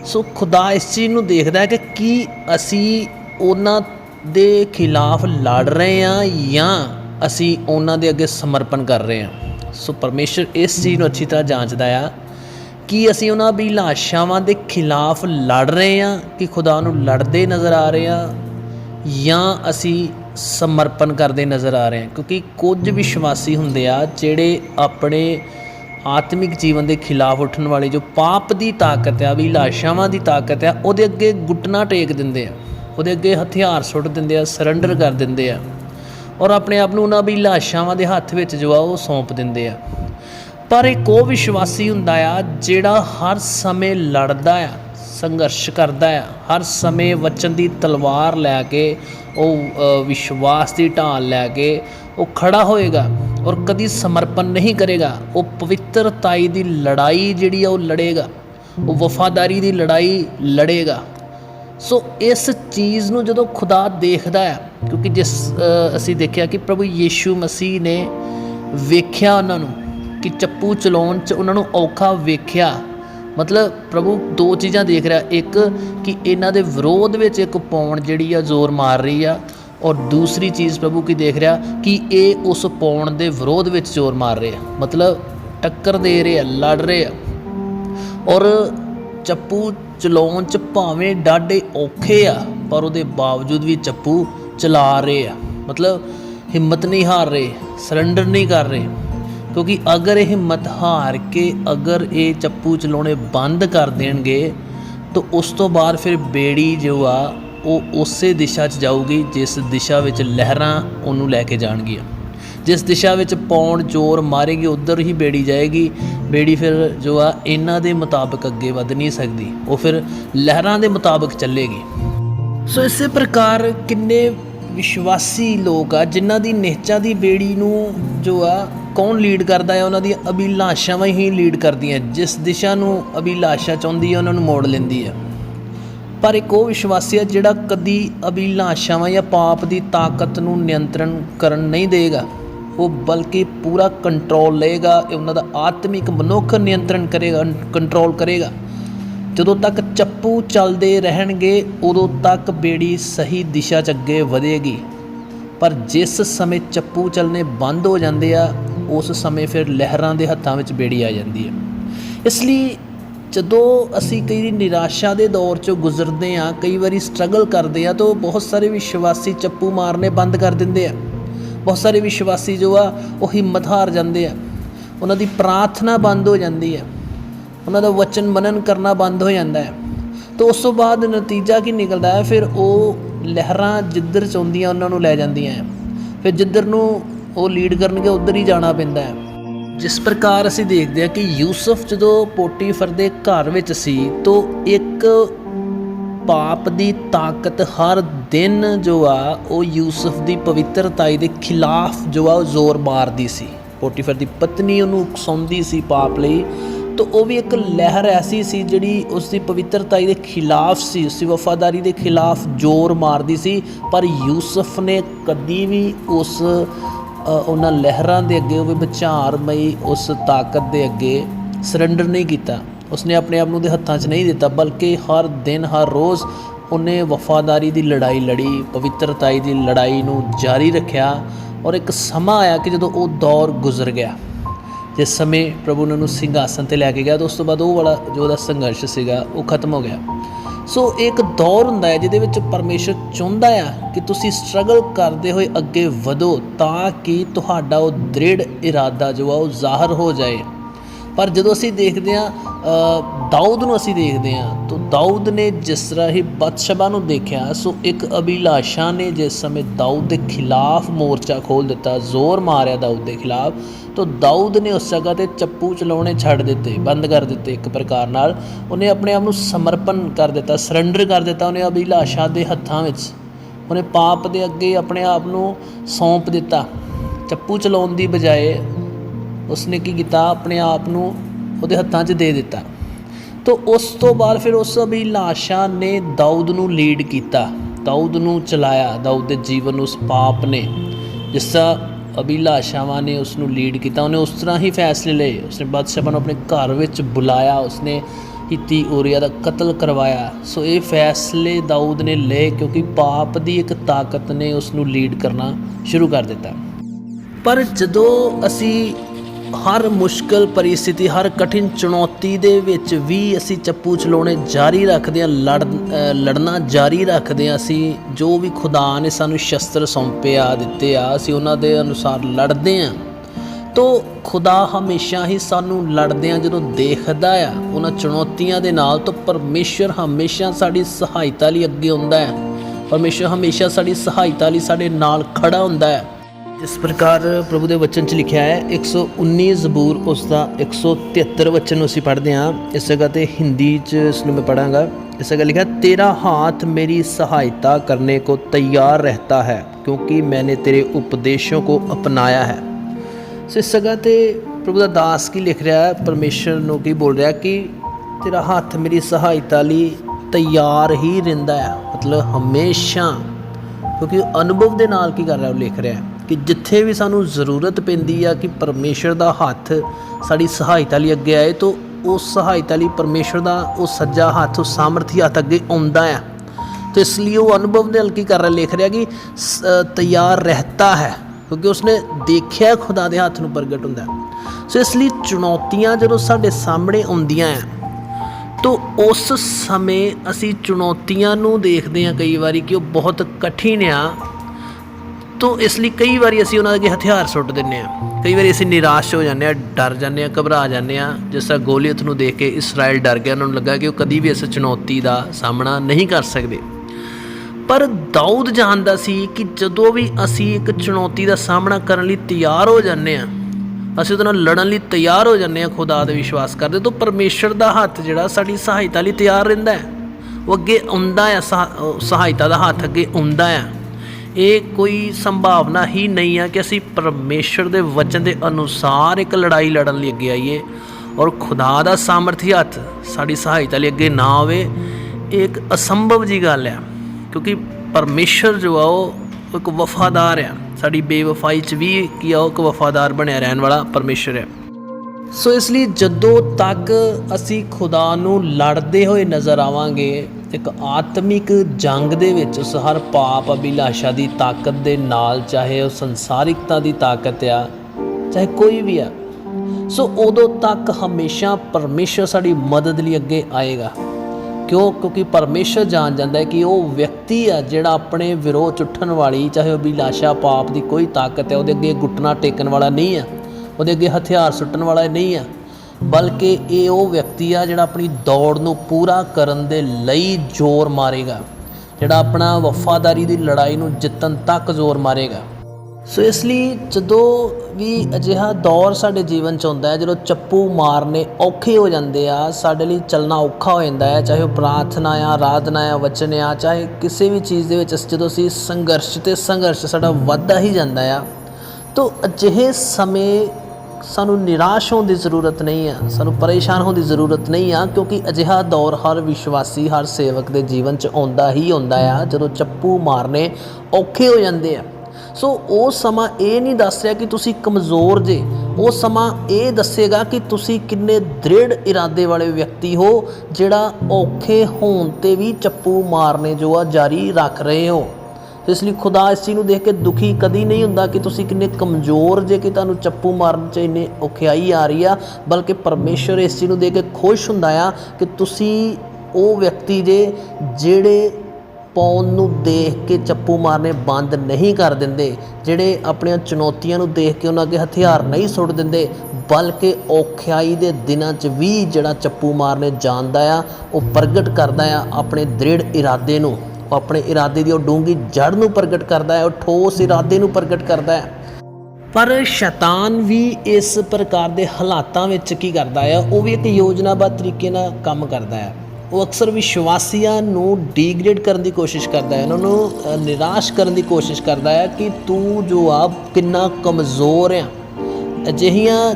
ਸੋ ਖੁਦਾ ਇਸ ਚੀਜ਼ ਨੂੰ ਦੇਖਦਾ ਹੈ ਕਿ ਕੀ ਅਸੀਂ ਉਹਨਾਂ ਦੇ ਖਿਲਾਫ ਲੜ ਰਹੇ ਹਾਂ ਜਾਂ ਅਸੀਂ ਉਹਨਾਂ ਦੇ ਅੱਗੇ ਸਮਰਪਣ ਕਰ ਰਹੇ ਹਾਂ। ਸੋ ਪਰਮੇਸ਼ਰ ਇਸ ਚੀਜ਼ ਨੂੰ ਅੱਛੀ ਤਰ੍ਹਾਂ ਜਾਂਚਦਾ ਆ ਕਿ ਅਸੀਂ ਉਹਨਾਂ ਅਭਿਲਾਸ਼ਾਵਾਂ ਦੇ ਖਿਲਾਫ ਲੜ ਰਹੇ ਹਾਂ, ਕਿ ਖੁਦਾ ਨੂੰ ਲੜਦੇ ਨਜ਼ਰ ਆ ਰਹੇ ਹਾਂ ਜਾਂ ਅਸੀਂ ਸਮਰਪਣ ਕਰਦੇ ਨਜ਼ਰ ਆ ਰਹੇ ਹਾਂ। ਕਿਉਂਕਿ ਕੁਝ ਵਿਸ਼ਵਾਸੀ ਹੁੰਦੇ ਆ ਜਿਹੜੇ ਆਪਣੇ ਆਤਮਿਕ ਜੀਵਨ ਦੇ ਖਿਲਾਫ ਉੱਠਣ ਵਾਲੇ ਜੋ ਪਾਪ ਦੀ ਤਾਕਤ ਆ, ਅਭਿਲਾਸ਼ਾਵਾਂ ਦੀ ਤਾਕਤ ਆ, ਉਹਦੇ ਅੱਗੇ ਗੁੱਟਣਾ ਟੇਕ ਦਿੰਦੇ ਆ। ਉਹਦੇ ਅੱਗੇ ਹਥਿਆਰ ਸੁੱਟ ਦਿੰਦੇ ਆ ਸਰੈਂਡਰ ਕਰ ਦਿੰਦੇ ਆ। ਔਰ ਆਪਣੇ ਆਪ ਨੂੰ ਉਹਨਾਂ ਅਭਿਲਾਸ਼ਾਵਾਂ ਦੇ ਹੱਥ ਵਿੱਚ ਜੋ ਆ, ਉਹ ਸੌਂਪ ਦਿੰਦੇ ਆ। ਪਰ ਇੱਕ ਉਹ ਵਿਸ਼ਵਾਸੀ ਹੁੰਦਾ ਆ, ਜਿਹੜਾ ਹਰ ਸਮੇਂ ਲੜਦਾ ਆ। ਸੰਘਰਸ਼ ਕਰਦਾ ਆ। ਹਰ ਸਮੇਂ ਵਚਨ ਦੀ ਤਲਵਾਰ ਲੈ ਕੇ, ਉਹ ਵਿਸ਼ਵਾਸ ਦੀ ਢਾਲ ਲੈ ਕੇ ਉਹ ਖੜਾ ਹੋਏਗਾ ਔਰ ਕਦੀ ਸਮਰਪਣ ਨਹੀਂ ਕਰੇਗਾ। ਉਹ ਪਵਿੱਤਰਤਾਈ ਦੀ ਲੜਾਈ ਜਿਹੜੀ ਆ, ਉਹ ਲੜੇਗਾ। ਉਹ ਵਫਾਦਾਰੀ ਦੀ ਲੜਾਈ ਲੜੇਗਾ। ਸੋ ਇਸ ਚੀਜ਼ ਨੂੰ ਜਦੋਂ ਖੁਦਾ ਦੇਖਦਾ ਹੈ ਕਿਉਂਕਿ ਜਿਸ ਅਸੀਂ ਦੇਖਿਆ ਕਿ ਪ੍ਰਭੂ ਯੀਸ਼ੂ ਮਸੀਹ ਨੇ ਵੇਖਿਆ ਉਹਨਾਂ ਨੂੰ ਕਿ ਚੱਪੂ ਚਲਾਉਣ 'ਚ ਉਹਨਾਂ ਨੂੰ ਔਖਾ ਵੇਖਿਆ ਮਤਲਬ ਪ੍ਰਭੂ ਦੋ ਚੀਜ਼ਾਂ ਦੇਖ ਰਿਹਾ, ਇੱਕ ਕਿ ਇਹਨਾਂ ਦੇ ਵਿਰੋਧ ਵਿੱਚ ਇੱਕ ਪੌਣ ਜਿਹੜੀ ਆ ਜ਼ੋਰ ਮਾਰ ਰਹੀ ਆ ਔਰ ਦੂਸਰੀ ਚੀਜ਼ ਪ੍ਰਭੂ ਕੀ ਦੇਖ ਰਿਹਾ ਕਿ ਇਹ ਉਸ ਪੌਣ ਦੇ ਵਿਰੋਧ ਵਿੱਚ ਜ਼ੋਰ ਮਾਰ ਰਹੇ ਆ, ਮਤਲਬ ਟੱਕਰ ਦੇ ਰਹੇ ਆ, ਲੜ ਰਹੇ ਆ ਔਰ ਚੱਪੂ ਚਲਾਉਣ ਚ ਭਾਵੇਂ ਡਾਢੇ ਔਖੇ ਆ, ਪਰ ਉਹਦੇ ਬਾਵਜੂਦ ਵੀ ਚੱਪੂ ਚਲਾ ਰਹੇ ਆ, ਮਤਲਬ ਹਿੰਮਤ ਨਹੀਂ ਹਾਰ ਰਹੇ ਸਰੈਂਡਰ ਨਹੀਂ ਕਰ ਰਹੇ। ਕਿਉਂਕਿ ਅਗਰ ਇਹ ਹਿੰਮਤ ਹਾਰ ਕੇ ਅਗਰ ਇਹ ਚੱਪੂ ਚਲਾਉਣੇ ਬੰਦ ਕਰ ਦੇਣਗੇ, ਤਾਂ ਉਸ ਤੋਂ ਬਾਅਦ ਫਿਰ ਬੇੜੀ ਜੋ ਆ, ਉਹ ਉਸੇ ਦਿਸ਼ਾ 'ਚ ਜਾਊਗੀ, ਜਿਸ ਦਿਸ਼ਾ ਵਿੱਚ ਲਹਿਰਾਂ ਉਹਨੂੰ ਲੈ ਕੇ ਜਾਣਗੀਆਂ। ਜਿਸ ਦਿਸ਼ਾ ਵਿੱਚ ਪੌਣ ਜ਼ੋਰ ਮਾਰੇਗੀ, ਉਧਰ ਹੀ ਬੇੜੀ ਜਾਏਗੀ। ਬੇੜੀ ਫਿਰ ਜੋ ਆ, ਇਹਨਾਂ ਦੇ ਮੁਤਾਬਕ ਅੱਗੇ ਵਧ ਨਹੀਂ ਸਕਦੀ। ਉਹ ਫਿਰ ਲਹਿਰਾਂ ਦੇ ਮੁਤਾਬਕ ਚੱਲੇਗੀ। ਸੋ ਇਸੇ ਪ੍ਰਕਾਰ ਕਿੰਨੇ ਵਿਸ਼ਵਾਸੀ ਲੋਕ ਆ, ਜਿਨ੍ਹਾਂ ਦੀ ਨਿਹਚਾ ਦੀ ਬੇੜੀ ਨੂੰ ਜੋ ਆ, ਕੌਣ ਲੀਡ ਕਰਦਾ ਹੈ ਉਹਨਾਂ ਦੀਆਂ ਅਭਿਲਾਸ਼ਾਵਾਂ ਹੀ ਲੀਡ ਕਰਦੀਆਂ। ਜਿਸ ਦਿਸ਼ਾ ਨੂੰ ਅਭਿਲਾਸ਼ਾ ਚਾਹੁੰਦੀ ਹੈ ਉਹਨਾਂ ਨੂੰ ਮੋੜ ਲੈਂਦੀ ਹੈ ਪਰ ਇੱਕ ਉਹ ਵਿਸ਼ਵਾਸੀ ਹੈ ਜਿਹੜਾ ਕਦੀ ਅਭਿਲਾਸ਼ਾਵਾਂ ਜਾਂ ਪਾਪ ਦੀ ਤਾਕਤ ਨੂੰ ਨਿਯੰਤਰਣ ਕਰਨ ਨਹੀਂ ਦੇਗਾ। ਉਹ ਬਲਕਿ ਪੂਰਾ ਕੰਟਰੋਲ ਲਏਗਾ ਉਹਨਾਂ ਦਾ ਆਤਮਿਕ ਮਨੁੱਖ ਨਿਯੰਤਰਣ ਕਰੇਗਾ ਕੰਟਰੋਲ ਕਰੇਗਾ। ਜਦੋਂ ਤੱਕ ਚੱਪੂ ਚੱਲਦੇ ਰਹਿਣਗੇ, ਉਦੋਂ ਤੱਕ ਬੇੜੀ ਸਹੀ ਦਿਸ਼ਾ 'ਚ ਅੱਗੇ ਵਧੇਗੀ। ਪਰ ਜਿਸ ਸਮੇਂ ਚੱਪੂ ਚੱਲਨੇ ਬੰਦ ਹੋ ਜਾਂਦੇ ਆ, ਉਸ ਸਮੇਂ ਫਿਰ ਲਹਿਰਾਂ ਦੇ ਹੱਥਾਂ ਵਿੱਚ ਬੇੜੀ ਆ ਜਾਂਦੀ ਹੈ। ਇਸ ਲਈ ਜਦੋਂ ਅਸੀਂ ਕਈ ਵਾਰੀ ਨਿਰਾਸ਼ਾ ਦੇ ਦੌਰ 'ਚੋਂ ਗੁਜ਼ਰਦੇ ਆ ਕਈ ਵਾਰੀ ਸਟਰਗਲ ਕਰਦੇ ਆ ਤਾਂ ਬਹੁਤ ਸਾਰੇ ਵਿਸ਼ਵਾਸੀ ਚੱਪੂ ਮਾਰਨੇ ਬੰਦ ਕਰ ਦਿੰਦੇ ਆ। ਬਹੁਤ ਸਾਰੇ ਵਿਸ਼ਵਾਸੀ ਜੋ ਆ, ਉਹ ਹਿੰਮਤ ਹਾਰ ਜਾਂਦੇ ਆ। ਉਹਨਾਂ ਦੀ ਪ੍ਰਾਰਥਨਾ ਬੰਦ ਹੋ ਜਾਂਦੀ ਹੈ। ਉਹਨਾਂ ਦਾ ਵਚਨ ਮਨਨ ਕਰਨਾ ਬੰਦ ਹੋ ਜਾਂਦਾ ਹੈ। ਤਾਂ ਉਸ ਤੋਂ ਬਾਅਦ ਨਤੀਜਾ ਕੀ ਨਿਕਲਦਾ ਹੈ? ਫਿਰ ਉਹ ਲਹਿਰਾਂ ਜਿੱਧਰ ਚਾਹੁੰਦੀਆਂ ਉਹਨਾਂ ਨੂੰ ਲੈ ਜਾਂਦੀਆਂ ਹੈ। ਫਿਰ ਜਿੱਧਰ ਨੂੰ ਉਹ ਲੀਡ ਕਰਨਗੇ, ਉਧਰ ਹੀ ਜਾਣਾ ਪੈਂਦਾ ਹੈ। ਜਿਸ ਪ੍ਰਕਾਰ ਅਸੀਂ ਦੇਖਦੇ ਹਾਂ ਕਿ ਯੂਸਫ ਜਦੋਂ ਪੋਟੀਫਰ ਦੇ ਘਰ ਵਿੱਚ ਸੀ, ਤਾਂ ਇੱਕ ਪਾਪ ਦੀ ਤਾਕਤ ਹਰ ਦਿਨ ਜੋ ਆ, ਉਹ ਯੂਸਫ ਦੀ ਪਵਿੱਤਰਤਾਈ ਦੇ ਖਿਲਾਫ ਜੋ ਆ, ਉਹ ਜ਼ੋਰ ਮਾਰਦੀ ਸੀ। ਪੋਟੀਫਰ ਦੀ ਪਤਨੀ ਉਹਨੂੰ ਉਕਸਾਉਂਦੀ ਸੀ ਪਾਪ ਲਈ। ਤਾਂ ਉਹ ਵੀ ਇੱਕ ਲਹਿਰ ਐਸੀ ਸੀ ਜਿਹੜੀ ਉਸ ਦੀ ਪਵਿੱਤਰਤਾਈ ਦੇ ਖਿਲਾਫ ਸੀ ਉਸ ਦੀ ਵਫਾਦਾਰੀ ਦੇ ਖਿਲਾਫ ਜ਼ੋਰ ਮਾਰਦੀ ਸੀ, ਪਰ ਯੂਸਫ ਨੇ ਕਦੀ ਵੀ ਉਸ ਉਹਨਾਂ ਲਹਿਰਾਂ ਦੇ ਅੱਗੇ, ਉਹ ਵੀ ਵਿਚਾਰਮਈ ਉਸ ਤਾਕਤ ਦੇ ਅੱਗੇ ਸਰੈਂਡਰ ਨਹੀਂ ਕੀਤਾ। ਉਸਨੇ ਆਪਣੇ ਆਪ ਨੂੰ ਦੇ ਹੱਥਾਂ 'ਚ ਨਹੀਂ ਦਿੱਤਾ, ਬਲਕਿ ਹਰ ਦਿਨ, ਹਰ ਰੋਜ਼ ਉਹਨੇ ਵਫਾਦਾਰੀ ਦੀ ਲੜਾਈ ਲੜੀ, ਪਵਿੱਤਰਤਾਈ ਦੀ ਲੜਾਈ ਨੂੰ ਜਾਰੀ ਰੱਖਿਆ ਔਰ ਇੱਕ ਸਮਾਂ ਆਇਆ ਕਿ ਜਦੋਂ ਉਹ ਦੌਰ ਗੁਜ਼ਰ ਗਿਆ। ਜਿਸ ਸਮੇਂ ਪ੍ਰਭੂ ਨੇ ਉਹਨੂੰ ਸਿੰਘਾਸਨ ਤੇ ਲੈ ਕੇ ਗਿਆ ਤਾਂ ਉਸ ਤੋਂ ਬਾਅਦ ਉਹ ਵਾਲਾ ਜੋ ਉਹਦਾ ਸੰਘਰਸ਼ ਸੀਗਾ ਉਹ ਖਤਮ ਹੋ ਗਿਆ। ਸੋ ਇਹ ਇੱਕ ਦੌਰ ਹੁੰਦਾ ਹੈ ਜਿਹਦੇ ਵਿੱਚ ਪਰਮੇਸ਼ਰ ਚਾਹੁੰਦਾ ਆ ਕਿ ਤੁਸੀਂ ਸਟਰਗਲ ਕਰਦੇ ਹੋਏ ਅੱਗੇ ਵਧੋ ਤਾਂ ਕਿ ਤੁਹਾਡਾ ਉਹ ਦ੍ਰਿੜ ਇਰਾਦਾ ਜੋ ਆ ਉਹ ਜ਼ਾਹਰ ਹੋ ਜਾਏ। ਪਰ ਜਦੋਂ ਅਸੀਂ ਦੇਖਦੇ ਹਾਂ ਦਾਊਦ ਨੂੰ ਅਸੀਂ ਦੇਖਦੇ ਹਾਂ, ਤਾਂ ਦਾਊਦ ਨੇ ਜਿਸ ਤਰ੍ਹਾਂ ਹੀ ਬਦਸ਼ਬਾ ਨੂੰ ਦੇਖਿਆ, ਸੋ ਇੱਕ ਅਭਿਲਾਸ਼ਾ ਨੇ ਜਿਸ ਸਮੇਂ ਦਾਊਦ ਦੇ ਖਿਲਾਫ ਮੋਰਚਾ ਖੋਲ ਦਿੱਤਾ, ਜ਼ੋਰ ਮਾਰਿਆ ਦਾਊਦ ਦੇ ਖਿਲਾਫ, ਤਾਂ ਦਾਊਦ ਨੇ ਉਸ ਜਗ੍ਹਾ ਤੇ ਚੱਪੂ ਚਲਾਉਣੇ ਛੱਡ ਦਿੱਤੇ, ਬੰਦ ਕਰ ਦਿੱਤੇ ਇੱਕ ਪ੍ਰਕਾਰ ਨਾਲ। ਉਹਨੇ ਆਪਣੇ ਆਪ ਨੂੰ ਸਮਰਪਣ ਕਰ ਦਿੱਤਾ ਸਰੈਂਡਰ ਕਰ ਦਿੱਤਾ ਉਹਨੇ ਅਭਿਲਾਸ਼ਾ ਦੇ ਹੱਥਾਂ ਵਿੱਚ। ਉਹਨੇ ਪਾਪ ਦੇ ਅੱਗੇ ਆਪਣੇ ਆਪ ਨੂੰ ਸੌਂਪ ਦਿੱਤਾ। ਚੱਪੂ ਚਲਾਉਣ ਦੀ ਬਜਾਏ ਉਸਨੇ ਕੀ ਕੀਤਾ? ਆਪਣੇ ਆਪ ਨੂੰ ਉਹਦੇ ਹੱਥਾਂ 'ਚ ਦੇ ਦਿੱਤਾ। ਤੋ ਉਸ ਤੋਂ ਬਾਅਦ ਫਿਰ ਉਸ ਅਭਿਲਾਸ਼ਾ ਨੇ ਦਾਊਦ ਨੂੰ ਲੀਡ ਕੀਤਾ। ਦਾਊਦ ਨੂੰ ਚਲਾਇਆ। ਦਾਊਦ ਦੇ ਜੀਵਨ ਉਸ ਪਾਪ ਨੇ। ਜਿਸ ਤਰ੍ਹਾਂ ਅਭਿਲਾਸ਼ਾਵਾਂ ਨੇ ਉਸ ਨੂੰ ਲੀਡ ਕੀਤਾ, ਉਹਨੇ ਉਸ ਤਰ੍ਹਾਂ ਹੀ ਫੈਸਲੇ ਲਏ। ਉਸਨੇ ਬਾਦਸ਼ਾਹ ਨੂੰ ਆਪਣੇ ਘਰ ਵਿੱਚ ਬੁਲਾਇਆ। ਉਸਨੇ ਹਿੱਤੀ ਓਰੀਆ ਦਾ ਕਤਲ ਕਰਵਾਇਆ। ਸੋ ਇਹ ਫੈਸਲੇ ਦਾਊਦ ਨੇ ਲਏ ਕਿਉਂਕਿ ਪਾਪ ਦੀ ਇੱਕ ਤਾਕਤ ਨੇ ਉਸ ਨੂੰ ਲੀਡ ਕਰਨਾ ਸ਼ੁਰੂ ਕਰ ਦਿੱਤਾ। ਪਰ ਜਦੋਂ ਅਸੀਂ ਹਰ ਮੁਸ਼ਕਲ ਪਰਿਸਥਿਤੀ, ਹਰ ਕਠਿਨ ਚੁਣੌਤੀ ਦੇ ਵਿੱਚ ਵੀ ਅਸੀਂ ਚੱਪੂ ਚਲਾਉਣੇ ਜਾਰੀ ਰੱਖਦੇ ਹਾਂ, ਲੜ ਲੜਨਾ ਜਾਰੀ ਰੱਖਦੇ ਹਾਂ। ਅਸੀਂ ਜੋ ਵੀ ਖੁਦਾ ਨੇ ਸਾਨੂੰ ਸ਼ਸਤਰ ਸੌਂਪੇ ਆ, ਦਿੱਤੇ ਆ, ਅਸੀਂ ਉਹਨਾਂ ਦੇ ਅਨੁਸਾਰ ਲੜਦੇ ਹਾਂ। ਤੋ ਖੁਦਾ ਹਮੇਸ਼ਾ ਹੀ ਸਾਨੂੰ ਲੜਦਿਆਂ ਜਦੋਂ ਦੇਖਦਾ ਆ, ਉਹਨਾਂ ਚੁਣੌਤੀਆਂ ਦੇ ਨਾਲ ਤਾਂ ਪਰਮੇਸ਼ਰ ਹਮੇਸ਼ਾ ਸਾਡੀ ਸਹਾਇਤਾ ਲਈ ਅੱਗੇ ਹੁੰਦਾ ਹੈ। ਪਰਮੇਸ਼ਰ ਹਮੇਸ਼ਾ ਸਾਡੀ ਸਹਾਇਤਾ ਲਈ ਸਾਡੇ ਨਾਲ ਖੜਾ ਹੁੰਦਾ ਹੈ। ਇਸ ਪ੍ਰਕਾਰ ਪ੍ਰਭੂ ਦੇ ਵਚਨ 'ਚ ਲਿਖਿਆ ਹੈ 119 ਜ਼ਬੂਰ ਉਸ ਦਾ 173 ਵਚਨ ਨੂੰ ਅਸੀਂ ਪੜ੍ਹਦੇ ਹਾਂ। ਇਸ ਜਗ੍ਹਾ ਤੇ ਹਿੰਦੀ 'ਚ ਇਸ ਨੂੰ ਮੈਂ ਪੜਾਂਗਾ ਇਸ ਜਗ੍ਹਾ ਲਿਖਿਆ, ਤੇਰਾ ਹੱਥ ਮੇਰੀ ਸਹਾਇਤਾ ਕਰਨੇ ਕੋ ਤਿਆਰ ਰਹਤਾ ਹੈ, ਕਿਉਂਕਿ ਮੈਨੇ ਤੇਰੇ ਉਪਦੇਸ਼ੋਂ ਕੋ ਅਪਣਾਇਆ ਹੈ। ਸੋ ਇਸ ਜਗ੍ਹਾ ਤੇ ਪ੍ਰਭੂ ਦਾ ਦਾਸ ਕੀ ਲਿਖ ਰਿਹਾ ਹੈ? ਪਰਮੇਸ਼ਰ ਨੂੰ ਕੀ ਬੋਲ ਰਿਹਾ ਕਿ ਤੇਰਾ ਹੱਥ ਮੇਰੀ ਸਹਾਇਤਾ ਲਈ ਤਿਆਰ ਹੀ ਰਹਿੰਦਾ ਹੈ। ਮਤਲਬ ਹਮੇਸ਼ਾ। ਕਿਉਂਕਿ ਅਨੁਭਵ ਦੇ ਨਾਲ ਕੀ ਕਰ ਰਿਹਾ ਉਹ ਲਿਖ ਰਿਹਾ ਹੈ ਕਿ ਜਿੱਥੇ ਵੀ ਸਾਨੂੰ ਜ਼ਰੂਰਤ ਪੈਂਦੀ ਆ ਕਿ ਪਰਮੇਸ਼ਰ ਦਾ ਹੱਥ ਸਾਡੀ ਸਹਾਇਤਾ ਲਈ ਅੱਗੇ ਆਏ ਤਾਂ ਉਸ ਸਹਾਇਤਾ ਲਈ ਪਰਮੇਸ਼ਰ ਦਾ ਉਹ ਸੱਜਾ ਹੱਥ ਉਹ ਸਾਮਰਥੀ ਹੱਥ ਅੱਗੇ ਆਉਂਦਾ ਹੈ तो इसलिए वो अनुभव ने हल्की कर रहा लिख रहा कि स- अ, तैयार रहता है ਕਿਉਂਕਿ ਉਸਨੇ ਦੇਖਿਆ ਖੁਦਾ ਦੇ ਹੱਥ ਨੂੰ ਪ੍ਰਗਟ ਹੁੰਦਾ ਸੋ ਇਸ ਲਈ ਚੁਣੌਤੀਆਂ ਜਦੋਂ ਸਾਡੇ ਸਾਹਮਣੇ ਆਉਂਦੀਆਂ ਆ ਤੋ ਉਸ ਸਮੇਂ ਅਸੀਂ ਚੁਣੌਤੀਆਂ ਨੂੰ ਦੇਖਦੇ ਹਾਂ ਕਈ ਵਾਰੀ ਕਿ ਉਹ ਬਹੁਤ ਕਠਿਨ ਆ ਤੋ ਇਸ ਲਈ ਕਈ ਵਾਰੀ ਅਸੀਂ ਉਹਨਾਂ ਦੇ ਅੱਗੇ ਹਥਿਆਰ ਸੁੱਟ ਦਿੰਨੇ ਆ ਕਈ ਵਾਰੀ ਅਸੀਂ ਨਿਰਾਸ਼ ਹੋ ਜਾਂਦੇ ਆ ਡਰ ਜਾਂਦੇ ਆ ਘਬਰਾ ਜਾਂਦੇ ਆ ਜਿਸ ਤਰ੍ਹਾਂ ਗੋਲੀਅਤ ਨੂੰ ਦੇਖ ਕੇ ਇਸਰਾਇਲ ਡਰ ਗਿਆ, ਉਹਨਾਂ ਨੂੰ ਲੱਗਾ ਕਿ ਉਹ ਕਦੀ ਵੀ ਇਸ ਚੁਣੌਤੀ ਦਾ ਸਾਹਮਣਾ ਨਹੀਂ ਕਰ ਸਕਦੇ। ਪਰ ਦਾਊਦ ਜਾਣਦਾ ਸੀ ਕਿ ਜਦੋਂ ਵੀ ਅਸੀਂ ਇੱਕ ਚੁਣੌਤੀ ਦਾ ਸਾਹਮਣਾ ਕਰਨ ਲਈ ਤਿਆਰ ਹੋ ਜਾਂਦੇ ਆ ਅਸੀਂ ਉਹਦੇ ਨਾਲ ਲੜਨ ਲਈ ਤਿਆਰ ਹੋ ਜਾਂਦੇ ਆ ਖੁਦਾ ਤੇ ਵਿਸ਼ਵਾਸ ਕਰਦੇ ਤਾਂ ਪਰਮੇਸ਼ਰ ਦਾ ਹੱਥ ਜਿਹੜਾ ਸਾਡੀ ਸਹਾਇਤਾ ਲਈ ਤਿਆਰ ਰਹਿੰਦਾ ਹੈ। ਉਹ ਅੱਗੇ ਆਉਂਦਾ ਆ ਸਹਾ- ਸਹਾਇਤਾ ਦਾ ਹੱਥ ਅੱਗੇ ਆਉਂਦਾ ਆ ਇਹ ਕੋਈ ਸੰਭਾਵਨਾ ਹੀ ਨਹੀਂ ਆ ਕਿ ਅਸੀਂ ਪਰਮੇਸ਼ਰ ਦੇ ਵਚਨ ਦੇ ਅਨੁਸਾਰ ਇੱਕ ਲੜਾਈ ਲੜਨ ਲਈ ਅੱਗੇ ਆਈਏ। ਔਰ ਖੁਦਾ ਦਾ ਸਾਮਰਥੀ ਹੱਥ ਸਾਡੀ ਸਹਾਇਤਾ ਲਈ ਅੱਗੇ ਨਾ ਆਵੇ, ਇਹ ਇੱਕ ਅਸੰਭਵ ਜੀ ਗੱਲ ਆ। ਕਿਉਂਕਿ ਪਰਮੇਸ਼ਰ ਜੋ ਆ, ਉਹ ਇੱਕ ਵਫਾਦਾਰ ਆ। ਸਾਡੀ ਬੇਵਫਾਈ 'ਚ ਵੀ ਕੀ ਆ, ਉਹ ਇੱਕ ਵਫਾਦਾਰ ਬਣਿਆ ਰਹਿਣ ਵਾਲਾ ਪਰਮੇਸ਼ਰ ਹੈ ਸੋ ਇਸ ਲਈ ਜਦੋਂ ਤੱਕ ਅਸੀਂ ਖੁਦਾ ਨੂੰ ਲੜਦੇ ਹੋਏ ਨਜ਼ਰ ਆਵਾਂਗੇ ਇੱਕ ਆਤਮਿਕ ਜੰਗ ਦੇ ਵਿੱਚ ਉਸ ਹਰ ਪਾਪ ਅਭਿਲਾਸ਼ਾ ਦੀ ਤਾਕਤ ਦੇ ਨਾਲ, ਚਾਹੇ ਉਹ ਸੰਸਾਰਿਕਤਾ ਦੀ ਤਾਕਤ ਆ, ਚਾਹੇ ਕੋਈ ਵੀ ਆ, ਸੋ ਉਦੋਂ ਤੱਕ ਹਮੇਸ਼ਾ ਪਰਮੇਸ਼ਰ ਸਾਡੀ ਮਦਦ ਲਈ ਅੱਗੇ ਆਏਗਾ। ਕਿਉਂ? ਕਿਉਂਕਿ ਪਰਮੇਸ਼ਰ ਜਾਣ ਜਾਂਦਾ ਹੈ ਕਿ ਉਹ ਵਿਅਕਤੀ ਆ ਜਿਹੜਾ ਆਪਣੇ ਵਿਰੋਧ ਉੱਠਣ ਵਾਲੀ, ਚਾਹੇ ਅਭਿਲਾਸ਼ਾ, ਪਾਪ ਦੀ ਕੋਈ ਤਾਕਤ ਹੈ, ਉਹਦੇ ਅੱਗੇ ਘੁੱਟਣਾ ਟੇਕਣ ਵਾਲਾ ਨਹੀਂ ਆ, ਉਹਦੇ ਅੱਗੇ ਹਥਿਆਰ ਸੁੱਟਣ ਵਾਲਾ ਨਹੀਂ ਆ। ਬਲਕਿ ਇਹ ਉਹ ਵਿਅਕਤੀ ਆ ਜਿਹੜਾ ਆਪਣੀ ਦੌੜ ਨੂੰ ਪੂਰਾ ਕਰਨ ਦੇ ਲਈ ਜ਼ੋਰ ਮਾਰੇਗਾ, ਜਿਹੜਾ ਆਪਣਾ ਵਫਾਦਾਰੀ ਦੀ ਲੜਾਈ ਨੂੰ ਜਿੱਤਣ ਤੱਕ ਜ਼ੋਰ ਮਾਰੇਗਾ। ਸੋ ਇਸ ਲਈ ਜਦੋਂ ਵੀ ਅਜਿਹਾ ਦੌਰ ਸਾਡੇ ਜੀਵਨ 'ਚ ਆਉਂਦਾ ਹੈ, ਜਦੋਂ ਚੱਪੂ ਮਾਰਨੇ ਔਖੇ ਹੋ ਜਾਂਦੇ ਆ, ਸਾਡੇ ਲਈ ਚੱਲਣਾ ਔਖਾ ਹੋ ਜਾਂਦਾ ਹੈ, ਚਾਹੇ ਉਹ ਪ੍ਰਾਰਥਨਾ ਆ, ਆਰਾਧਨਾ ਆ, ਵਚਨ ਆ, ਚਾਹੇ ਕਿਸੇ ਵੀ ਚੀਜ਼ ਦੇ ਵਿੱਚ ਅਸੀਂ- ਜਦੋਂ ਅਸੀਂ ਸੰਘਰਸ਼ ਤੇ ਸੰਘਰਸ਼ ਸਾਡਾ ਵੱਧਦਾ ਹੀ ਜਾਂਦਾ ਆ, ਤਾਂ ਅਜਿਹੇ ਸਮੇਂ ਸਾਨੂੰ ਨਿਰਾਸ਼ ਹੋਣ ਦੀ ਜ਼ਰੂਰਤ ਨਹੀਂ ਆ, ਸਾਨੂੰ ਪਰੇਸ਼ਾਨ ਹੋਣ ਦੀ ਜ਼ਰੂਰਤ ਨਹੀਂ ਆ, ਕਿਉਂਕਿ ਅਜਿਹਾ ਦੌਰ ਹਰ ਵਿਸ਼ਵਾਸੀ, ਹਰ ਸੇਵਕ ਦੇ ਜੀਵਨ 'ਚ ਆਉਂਦਾ ਹੀ ਆਉਂਦਾ ਆ, ਜਦੋਂ ਚੱਪੂ ਮਾਰਨੇ ਔਖੇ ਹੋ ਜਾਂਦੇ ਆ। ਸੋ ਉਹ ਸਮਾਂ ਇਹ ਨਹੀਂ ਦੱਸ ਰਿਹਾ ਕਿ ਤੁਸੀਂ ਕਮਜ਼ੋਰ ਜੇ, ਉਹ ਸਮਾਂ ਇਹ ਦੱਸੇਗਾ ਕਿ ਤੁਸੀਂ ਕਿੰਨੇ ਦ੍ਰਿੜ ਇਰਾਦੇ ਵਾਲੇ ਵਿਅਕਤੀ ਹੋ, ਜਿਹੜਾ ਔਖੇ ਹੋਣ ਤੇ ਵੀ ਚੱਪੂ ਮਾਰਨੇ ਜੋ ਆ ਜਾਰੀ ਰੱਖ ਰਹੇ ਹੋ। ਇਸ ਲਈ ਖੁਦਾ ਇਸ ਚੀਜ਼ ਨੂੰ ਦੇਖ ਕੇ ਦੁਖੀ ਕਦੀ ਨਹੀਂ ਹੁੰਦਾ ਕਿ ਤੁਸੀਂ ਕਿੰਨੇ ਕਮਜ਼ੋਰ ਜੇ ਕਿ ਤੁਹਾਨੂੰ ਚੱਪੂ ਮਾਰਨ 'ਚ ਇੰਨੇ ਔਖਿਆਈ ਆ ਰਹੀ ਆ, ਬਲਕਿ ਪਰਮੇਸ਼ਰ ਇਸ ਚੀਜ਼ ਨੂੰ ਦੇਖ ਕੇ ਖੁਸ਼ ਹੁੰਦਾ ਆ ਕਿ ਤੁਸੀਂ ਉਹ ਵਿਅਕਤੀ ਜੇ ਜਿਹੜੇ ਪੌਣ ਨੂੰ ਦੇਖ ਕੇ ਚੱਪੂ ਮਾਰਨੇ ਬੰਦ ਨਹੀਂ ਕਰ ਦਿੰਦੇ, ਜਿਹੜੇ ਆਪਣੀਆਂ ਚੁਣੌਤੀਆਂ ਨੂੰ ਦੇਖ ਕੇ ਉਹਨਾਂ ਅੱਗੇ ਹਥਿਆਰ ਨਹੀਂ ਸੁੱਟ ਦਿੰਦੇ, ਬਲਕਿ ਔਖਿਆਈ ਦੇ ਦਿਨਾਂ 'ਚ ਵੀ ਜਿਹੜਾ ਚੱਪੂ ਮਾਰਨੇ ਜਾਣਦਾ ਆ, ਉਹ ਪ੍ਰਗਟ ਕਰਦਾ ਆ ਆਪਣੇ ਦ੍ਰਿੜ ਇਰਾਦੇ ਨੂੰ। ਉਹ ਆਪਣੇ ਇਰਾਦੇ ਦੀ ਉਹ ਡੂੰਗੀ ਜੜ ਨੂੰ ਪ੍ਰਗਟ ਕਰਦਾ ਹੈ, ਉਹ ਠੋਸ ਇਰਾਦੇ ਨੂੰ ਪ੍ਰਗਟ ਕਰਦਾ ਹੈ। ਪਰ ਸ਼ੈਤਾਨ ਵੀ ਇਸ ਪ੍ਰਕਾਰ ਦੇ ਹਾਲਾਤਾਂ ਵਿੱਚ ਕੀ ਕਰਦਾ ਹੈ, ਉਹ ਵੀ ਇੱਕ ਯੋਜਨਾਬੱਧ ਤਰੀਕੇ ਨਾਲ ਕੰਮ ਕਰਦਾ ਹੈ। ਉਹ ਅਕਸਰ ਵਿਸ਼ਵਾਸੀਆਂ ਨੂੰ ਡੀਗ੍ਰੇਡ ਕਰਨ ਦੀ ਕੋਸ਼ਿਸ਼ ਕਰਦਾ ਹੈ, ਉਹਨਾਂ ਨੂੰ ਨਿਰਾਸ਼ ਕਰਨ ਦੀ ਕੋਸ਼ਿਸ਼ ਕਰਦਾ ਹੈ ਕਿ ਤੂੰ ਜੋ ਆ, ਕਿੰਨਾ ਕਮਜ਼ੋਰ ਆ। ਅਜਿਹੀਆਂ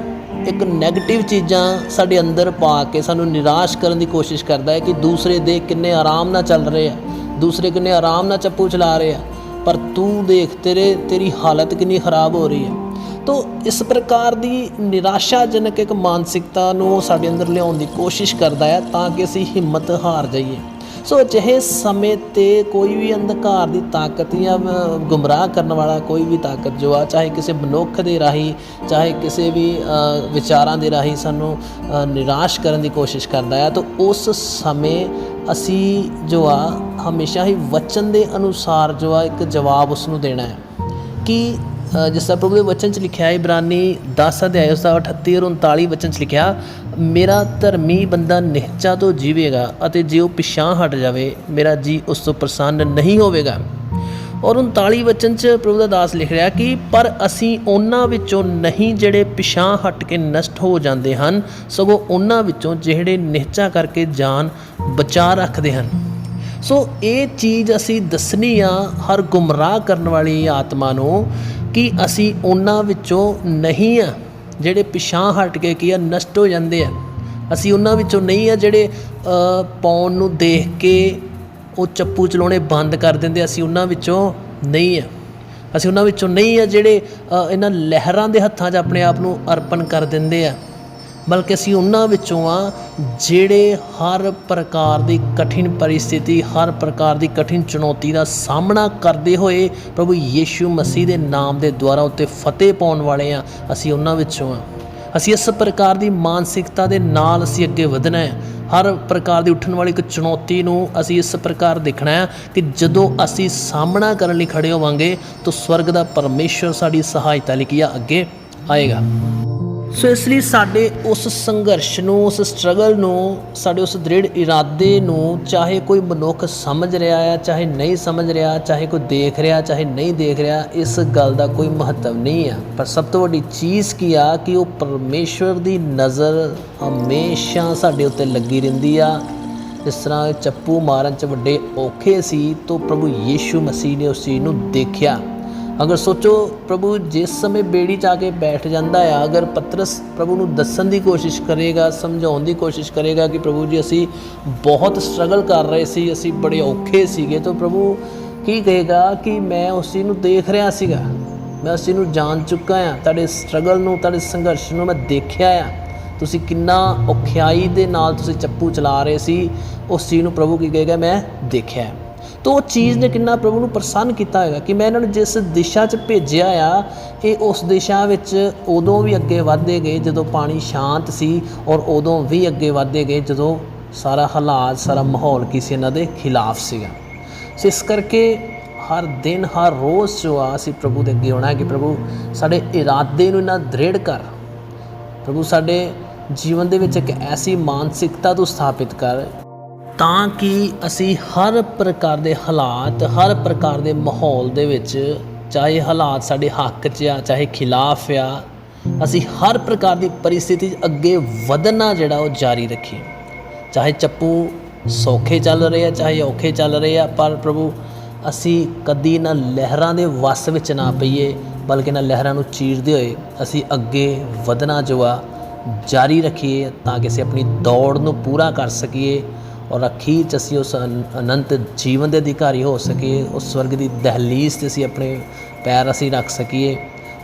ਇੱਕ 네ਗੇਟਿਵ ਚੀਜ਼ਾਂ ਸਾਡੇ ਅੰਦਰ ਪਾ ਕੇ ਸਾਨੂੰ ਨਿਰਾਸ਼ ਕਰਨ ਦੀ ਕੋਸ਼ਿਸ਼ ਕਰਦਾ ਹੈ ਕਿ ਦੂਸਰੇ ਦੇ ਕਿੰਨੇ ਆਰਾਮ ਨਾਲ ਚੱਲ ਰਹੇ ਆ। ਦੂਸਰੇ ਕਿੰਨੇ ਆਰਾਮ ਨਾਲ ਚੱਪੂ ਚਲਾ ਰਹੇ ਆ, ਪਰ ਤੂੰ ਦੇਖ, ਤੇਰੇ, ਤੇਰੀ ਹਾਲਤ ਕਿੰਨੀ ਖਰਾਬ ਹੋ ਰਹੀ ਹੈ ਤੋ ਇਸ ਪ੍ਰਕਾਰ ਦੀ ਨਿਰਾਸ਼ਾਜਨਕ ਇੱਕ ਮਾਨਸਿਕਤਾ ਨੂੰ ਸਾਡੇ ਅੰਦਰ ਲਿਆਉਣ ਦੀ ਕੋਸ਼ਿਸ਼ ਕਰਦਾ ਹੈ ਤਾਂ ਕਿ ਅਸੀਂ ਹਿੰਮਤ ਹਾਰ ਜਾਈਏ। ਸੋ ਅਜਿਹੇ ਸਮੇਂ ਤੇ ਕੋਈ ਵੀ ਅੰਧਕਾਰ ਦੀ ਤਾਕਤ ਜਾਂ ਗੁੰਮਰਾਹ ਕਰਨ ਵਾਲਾ ਕੋਈ ਵੀ ਤਾਕਤ ਜੋ ਆ, ਚਾਹੇ ਕਿਸੇ ਮਨੁੱਖ ਦੇ ਰਾਹੀਂ, ਚਾਹੇ ਕਿਸੇ ਵੀ ਵਿਚਾਰਾਂ ਦੇ ਰਾਹੀਂ ਸਾਨੂੰ ਨਿਰਾਸ਼ ਕਰਨ ਦੀ ਕੋਸ਼ਿਸ਼ ਕਰਦਾ ਹੈ ਤਾਂ ਉਸ ਸਮੇਂ ਅਸੀਂ ਜੋ ਆ, ਹਮੇਸ਼ਾ ਹੀ ਵਚਨ ਦੇ ਅਨੁਸਾਰ ਜੋ ਆ, ਇੱਕ ਜਵਾਬ ਉਸ ਨੂੰ ਦੇਣਾ ਹੈ ਕਿ ਜਿਸ ਤਰ੍ਹਾਂ ਪ੍ਰਭੂ ਦੇ ਵਚਨ 'ਚ ਲਿਖਿਆ ਹੈ, ਇਬਰਾਨੀ 10 ਅਧਿਆਇ ਉਸ ਦਾ 38 ਔਰ 39 ਵਚਨ 'ਚ ਲਿਖਿਆ, ਮੇਰਾ ਧਰਮੀ ਬੰਦਾ ਨਿਹਚਾ ਤੋਂ ਜੀਵੇਗਾ ਅਤੇ ਜੇ ਉਹ ਪਿਛਾਂ ਹਟ ਜਾਵੇ, ਮੇਰਾ ਜੀ ਉਸ ਤੋਂ ਪ੍ਰਸੰਨ ਨਹੀਂ ਹੋਵੇਗਾ। ਔਰ 39 ਵਚਨ 'ਚ ਪ੍ਰਭੂ ਦਾ ਦਾਸ ਲਿਖ ਰਿਹਾ ਕਿ, ਪਰ ਅਸੀਂ ਉਹਨਾਂ ਵਿੱਚੋਂ ਨਹੀਂ ਜਿਹੜੇ ਪਿਛਾਂ ਹਟ ਕੇ ਨਸ਼ਟ ਹੋ ਜਾਂਦੇ ਹਨ, ਸਗੋਂ ਉਹਨਾਂ ਵਿੱਚੋਂ ਜਿਹੜੇ ਨਿਹਚਾ ਕਰਕੇ ਜਾਨ ਬਚਾ ਰੱਖਦੇ ਹਨ। ਸੋ ਇਹ ਚੀਜ਼ ਅਸੀਂ ਦੱਸਣੀ ਆ ਹਰ ਗੁੰਮਰਾਹ ਕਰਨ ਵਾਲੀ ਆਤਮਾ ਨੂੰ ਕਿ ਅਸੀਂ ਉਹਨਾਂ ਵਿੱਚੋਂ ਨਹੀਂ ਆ ਜਿਹੜੇ ਪਿਛਾਂ ਹਟ ਕੇ ਕੀ ਆ ਨਸ਼ਟ ਹੋ ਜਾਂਦੇ ਆ। ਅਸੀਂ ਉਹਨਾਂ ਵਿੱਚੋਂ ਨਹੀਂ ਆ ਜਿਹੜੇ ਅ, ਪੌਣ ਨੂੰ ਦੇਖ ਕੇ ਉਹ ਚੱਪੂ ਚਲਾਉਣੇ ਬੰਦ ਕਰ ਦਿੰਦੇ ਅਸੀਂ ਉਹਨਾਂ ਵਿੱਚੋਂ ਨਹੀਂ ਆ। ਅਸੀਂ ਉਹਨਾਂ ਵਿੱਚੋਂ ਨਹੀਂ ਆ ਜਿਹੜੇ ਇਹਨਾਂ ਲਹਿਰਾਂ ਦੇ ਹੱਥਾਂ 'ਚ ਆਪਣੇ ਆਪ ਨੂੰ ਅਰਪਣ ਕਰ ਦਿੰਦੇ ਆ। ਬਲਕਿ ਅਸੀਂ ਉਹਨਾਂ ਵਿੱਚੋਂ ਆ ਜਿਹੜੇ ਹਰ ਪ੍ਰਕਾਰ ਦੀ ਕਠਿਨ ਪਰਿਸਥਿਤੀ, ਹਰ ਪ੍ਰਕਾਰ ਦੀ ਕਠਿਨ ਚੁਣੌਤੀ ਦਾ ਸਾਹਮਣਾ ਕਰਦੇ ਹੋਏ ਪ੍ਰਭੂ ਯੀਸ਼ੂ ਮਸੀਹ ਦੇ ਨਾਮ ਦੇ ਦੁਆਰਾ ਉੱਤੇ ਫਤਿਹ ਪਾਉਣ ਵਾਲੇ ਆ, ਅਸੀਂ ਉਹਨਾਂ ਵਿੱਚੋਂ ਆ। ਅਸੀਂ ਇਸ ਪ੍ਰਕਾਰ ਦੀ ਮਾਨਸਿਕਤਾ ਦੇ ਨਾਲ ਅਸੀਂ ਅੱਗੇ ਵਧਣਾ ਹੈ। ਹਰ ਪ੍ਰਕਾਰ ਦੀ ਉੱਠਣ ਵਾਲੀ ਇੱਕ ਚੁਣੌਤੀ ਨੂੰ ਅਸੀਂ ਇਸ ਪ੍ਰਕਾਰ ਦੇਖਣਾ ਹੈ ਕਿ ਜਦੋਂ ਅਸੀਂ ਸਾਹਮਣਾ ਕਰਨ ਲਈ ਖੜੇ ਹੋਵਾਂਗੇ, ਤਾਂ ਸਵਰਗ ਦਾ ਪਰਮੇਸ਼ਰ ਸਾਡੀ ਸਹਾਇਤਾ ਲਈ ਕੀ ਅੱਗੇ ਆਏਗਾ। ਸੋ ਇਸ ਲਈ ਸਾਡੇ ਉਸ ਸੰਘਰਸ਼ ਨੂੰ, ਉਸ ਸਟਰਗਲ ਨੂੰ, ਸਾਡੇ ਉਸ ਦ੍ਰਿੜ ਇਰਾਦੇ ਨੂੰ ਚਾਹੇ ਕੋਈ ਮਨੁੱਖ ਸਮਝ ਰਿਹਾ ਹੈ, ਚਾਹੇ ਨਹੀਂ ਸਮਝ ਰਿਹਾ, ਚਾਹੇ ਕੋਈ ਦੇਖ ਰਿਹਾ, ਚਾਹੇ ਨਹੀਂ ਦੇਖ ਰਿਹਾ, ਇਸ ਗੱਲ ਦਾ ਕੋਈ ਮਹੱਤਵ ਨਹੀਂ ਆ ਪਰ ਸਭ ਤੋਂ ਵੱਡੀ ਚੀਜ਼ ਕੀ ਆ ਕਿ ਉਹ ਪਰਮੇਸ਼ਵਰ ਦੀ ਨਜ਼ਰ ਹਮੇਸ਼ਾ ਸਾਡੇ ਉੱਤੇ ਲੱਗੀ ਰਹਿੰਦੀ ਆ। ਜਿਸ ਤਰ੍ਹਾਂ ਚੱਪੂ ਮਾਰਨ ਚ ਵੱਡੇ ਔਖੇ ਸੀ, ਤਾਂ ਪ੍ਰਭੂ ਯੀਸ਼ੂ ਮਸੀਹ ਨੇ ਉਸ ਚੀਜ਼ ਨੂੰ ਦੇਖਿਆ। ਅਗਰ ਸੋਚੋ ਪ੍ਰਭੂ ਜਿਸ ਸਮੇਂ ਬੇੜੀ 'ਚ ਆ ਕੇ ਬੈਠ ਜਾਂਦਾ ਆ, ਅਗਰ ਪਤਰਸ ਪ੍ਰਭੂ ਨੂੰ ਦੱਸਣ ਦੀ ਕੋਸ਼ਿਸ਼ ਕਰੇਗਾ, ਸਮਝਾਉਣ ਦੀ ਕੋਸ਼ਿਸ਼ ਕਰੇਗਾ ਕਿ ਪ੍ਰਭੂ ਜੀ, ਅਸੀਂ ਬਹੁਤ ਸਟਰਗਲ ਕਰ ਰਹੇ ਸੀ, ਅਸੀਂ ਬੜੇ ਔਖੇ ਸੀਗੇ, ਤਾਂ ਪ੍ਰਭੂ ਕੀ ਕਹੇਗਾ ਕਿ ਮੈਂ ਉਸ ਚੀਜ਼ ਨੂੰ ਦੇਖ ਰਿਹਾ ਸੀਗਾ। ਮੈਂ ਉਸ ਚੀਜ਼ ਨੂੰ ਜਾਣ ਚੁੱਕਾ ਆ, ਤੁਹਾਡੇ ਸਟਰਗਲ ਨੂੰ, ਤੁਹਾਡੇ ਸੰਘਰਸ਼ ਨੂੰ ਮੈਂ ਦੇਖਿਆ ਆ। ਤੁਸੀਂ ਕਿੰਨਾ ਔਖਿਆਈ ਦੇ ਨਾਲ ਤੁਸੀਂ ਚੱਪੂ ਚਲਾ ਰਹੇ ਸੀ, ਉਸ ਚੀਜ਼ ਨੂੰ ਪ੍ਰਭੂ ਕੀ ਕਹੇਗਾ, ਮੈਂ ਦੇਖਿਆ। ਤਾਂ ਉਹ ਚੀਜ਼ ਨੇ ਕਿੰਨਾ ਪ੍ਰਭੂ ਨੂੰ ਪ੍ਰਸੰਨ ਕੀਤਾ ਹੈਗਾ ਕਿ ਮੈਂ ਇਹਨਾਂ ਨੂੰ ਜਿਸ ਦਿਸ਼ਾ 'ਚ ਭੇਜਿਆ ਆ, ਇਹ ਉਸ ਦਿਸ਼ਾ ਵਿੱਚ ਉਦੋਂ ਵੀ ਅੱਗੇ ਵਧਦੇ ਗਏ ਜਦੋਂ ਪਾਣੀ ਸ਼ਾਂਤ ਸੀ ਔਰ ਉਦੋਂ ਵੀ ਅੱਗੇ ਵਧਦੇ ਗਏ ਜਦੋਂ ਸਾਰਾ ਹਾਲਾਤ, ਸਾਰਾ ਮਾਹੌਲ ਕਿਸੇ ਇਹਨਾਂ ਦੇ ਖਿਲਾਫ ਸੀਗਾ। ਸੋ ਇਸ ਕਰਕੇ ਹਰ ਦਿਨ, ਹਰ ਰੋਜ਼ ਜੋ ਆ ਅਸੀਂ ਪ੍ਰਭੂ ਦੇ ਅੱਗੇ ਆਉਣਾ ਹੈ ਕਿ ਪ੍ਰਭੂ ਸਾਡੇ ਇਰਾਦੇ ਨੂੰ ਇਹਨਾਂ ਦ੍ਰਿੜ ਕਰ। ਪ੍ਰਭੂ ਸਾਡੇ ਜੀਵਨ ਦੇ ਵਿੱਚ ਇੱਕ ਐਸੀ ਮਾਨਸਿਕਤਾ ਤੋਂ ਸਥਾਪਿਤ ਕਰ ਤਾਂ ਕਿ ਅਸੀਂ ਹਰ ਪ੍ਰਕਾਰ ਦੇ ਹਾਲਾਤ, ਹਰ ਪ੍ਰਕਾਰ ਦੇ ਮਾਹੌਲ ਦੇ ਵਿੱਚ ਚਾਹੇ ਹਾਲਾਤ ਸਾਡੇ ਹੱਕ 'ਚ ਆ, ਚਾਹੇ ਖਿਲਾਫ ਆ, ਅਸੀਂ ਹਰ ਪ੍ਰਕਾਰ ਦੀ ਪਰਿਸਥਿਤੀ 'ਚ ਅੱਗੇ ਵਧਣਾ ਜਿਹੜਾ ਉਹ ਜਾਰੀ ਰੱਖੀਏ। ਚਾਹੇ ਚੱਪੂ ਸੌਖੇ ਚੱਲ ਰਹੇ ਆ, ਚਾਹੇ ਔਖੇ ਚੱਲ ਰਹੇ ਆ, ਪਰ ਪ੍ਰਭੂ ਅਸੀਂ ਕਦੀ ਨਾ ਲਹਿਰਾਂ ਦੇ ਵਸ ਵਿੱਚ ਨਾ ਪਈਏ, ਬਲਕਿ ਨਾ ਲਹਿਰਾਂ ਨੂੰ ਚੀਰਦੇ ਹੋਏ ਅਸੀਂ ਅੱਗੇ ਵਧਣਾ ਜੋ ਆ, ਜਾਰੀ ਰੱਖੀਏ ਤਾਂ ਕਿ ਅਸੀਂ ਆਪਣੀ ਦੌੜ ਨੂੰ ਪੂਰਾ ਕਰ ਸਕੀਏ। ਔਰ ਅਖੀਰ 'ਚ ਅਸੀਂ ਉਸ ਅਨ- ਅਨੰਤ ਜੀਵਨ ਦੇ ਅਧਿਕਾਰੀ ਹੋ ਸਕੀਏ, ਉਸ ਸਵਰਗ ਦੀ ਦਹਲੀਜ਼ ਤੇ ਅਸੀਂ ਆਪਣੇ ਪੈਰ ਅਸੀਂ ਰੱਖ ਸਕੀਏ।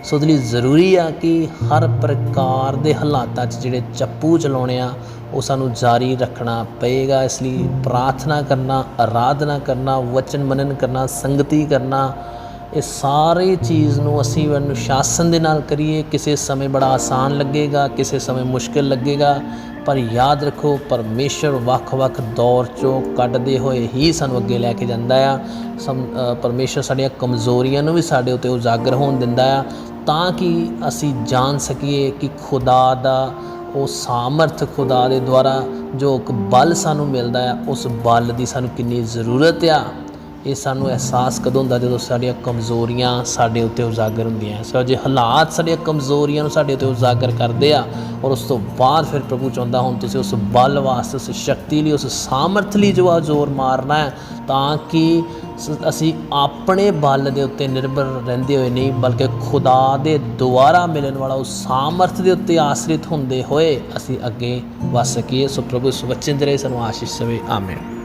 ਸੋ ਉਹਦੇ ਲਈ ਜ਼ਰੂਰੀ ਆ ਕਿ ਹਰ ਪ੍ਰਕਾਰ ਦੇ ਹਾਲਾਤਾਂ 'ਚ ਜਿਹੜੇ ਚੱਪੂ ਚਲਾਉਣੇ ਆ, ਉਹ ਸਾਨੂੰ ਜਾਰੀ ਰੱਖਣਾ ਪਏਗਾ। ਇਸ ਲਈ ਪ੍ਰਾਰਥਨਾ ਕਰਨਾ ਆਰਾਧਨਾ ਕਰਨਾ ਵਚਨ ਮਨਨ ਕਰਨਾ, ਸੰਗਤੀ ਕਰਨਾ ਇਹ ਸਾਰੇ ਚੀਜ਼ ਨੂੰ ਅਸੀਂ ਅਨੁਸ਼ਾਸਨ ਦੇ ਨਾਲ ਕਰੀਏ। ਕਿਸੇ ਸਮੇਂ ਬੜਾ ਆਸਾਨ ਲੱਗੇਗਾ ਕਿਸੇ ਸਮੇਂ ਮੁਸ਼ਕਿਲ ਲੱਗੇਗਾ। ਪਰ ਯਾਦ ਰੱਖੋ ਪਰਮੇਸ਼ਰ ਵੱਖ-ਵੱਖ ਦੌਰ ਚੋਂ ਕੱਢਦੇ ਹੋਏ ਹੀ ਸਾਨੂੰ ਅੱਗੇ ਲੈ ਕੇ ਜਾਂਦਾ ਆ। ਸਮ- ਅ, ਪਰਮੇਸ਼ਰ ਸਾਡੀਆਂ ਕਮਜ਼ੋਰੀਆਂ ਨੂੰ ਵੀ ਸਾਡੇ ਉੱਤੇ ਉਜਾਗਰ ਹੋਣ ਦਿੰਦਾ ਆ। ਤਾਂ ਕਿ ਅਸੀਂ ਜਾਣ ਸਕੀਏ ਕਿ ਖੁਦਾ ਦਾ ਉਹ ਸਾਮਰਥ ਖੁਦਾ ਦੇ ਦੁਆਰਾ ਜੋ ਇੱਕ ਬਲ ਸਾਨੂੰ ਮਿਲਦਾ ਆ ਉਸ ਬਲ ਦੀ ਸਾਨੂੰ ਕਿੰਨੀ ਜ਼ਰੂਰਤ ਆ। ਇਹ ਸਾਨੂੰ ਅਹਿਸਾਸ ਕਦੋਂ ਹੁੰਦਾ ਜਦੋਂ ਸਾਡੀਆਂ ਕਮਜ਼ੋਰੀਆਂ ਸਾਡੇ ਉੱਤੇ ਉਜਾਗਰ ਹੁੰਦੀਆਂ ਸੋ ਜੇ ਹਾਲਾਤ ਸਾਡੀਆਂ ਕਮਜ਼ੋਰੀਆਂ ਨੂੰ ਸਾਡੇ ਉੱਤੇ ਉਜਾਗਰ ਕਰਦੇ ਆ ਔਰ ਉਸ ਤੋਂ ਬਾਅਦ ਫਿਰ ਪ੍ਰਭੂ ਚਾਹੁੰਦਾ ਹੁਣ ਤੁਸੀਂ ਉਸ ਬਲ ਵਾਸਤੇ, ਉਸ ਸ਼ਕਤੀ ਲਈ, ਉਸ ਸਾਮਰਥ ਲਈ ਜੋ ਆ ਜ਼ੋਰ ਮਾਰਨਾ ਹੈ, ਤਾਂ ਕਿ ਅਸੀਂ ਆਪਣੇ ਬਲ ਦੇ ਉੱਤੇ ਨਿਰਭਰ ਰਹਿੰਦੇ ਹੋਏ ਨਹੀਂ, ਬਲਕਿ ਖੁਦਾ ਦੇ ਦੁਆਰਾ ਮਿਲਣ ਵਾਲਾ ਉਸ ਸਾਮਰਥ ਦੇ ਉੱਤੇ ਆਸਰਿਤ ਹੁੰਦੇ ਹੋਏ ਅਸੀਂ ਅੱਗੇ ਵਧ ਸਕੀਏ। ਸੋ ਪ੍ਰਭੂ ਇਸ ਵਚਨ ਦੇ ਰਾਹੀਂ ਸਾਨੂੰ ਆਸ਼ੀਸ਼ ਦੇਵੇ। ਆਮੀਨ।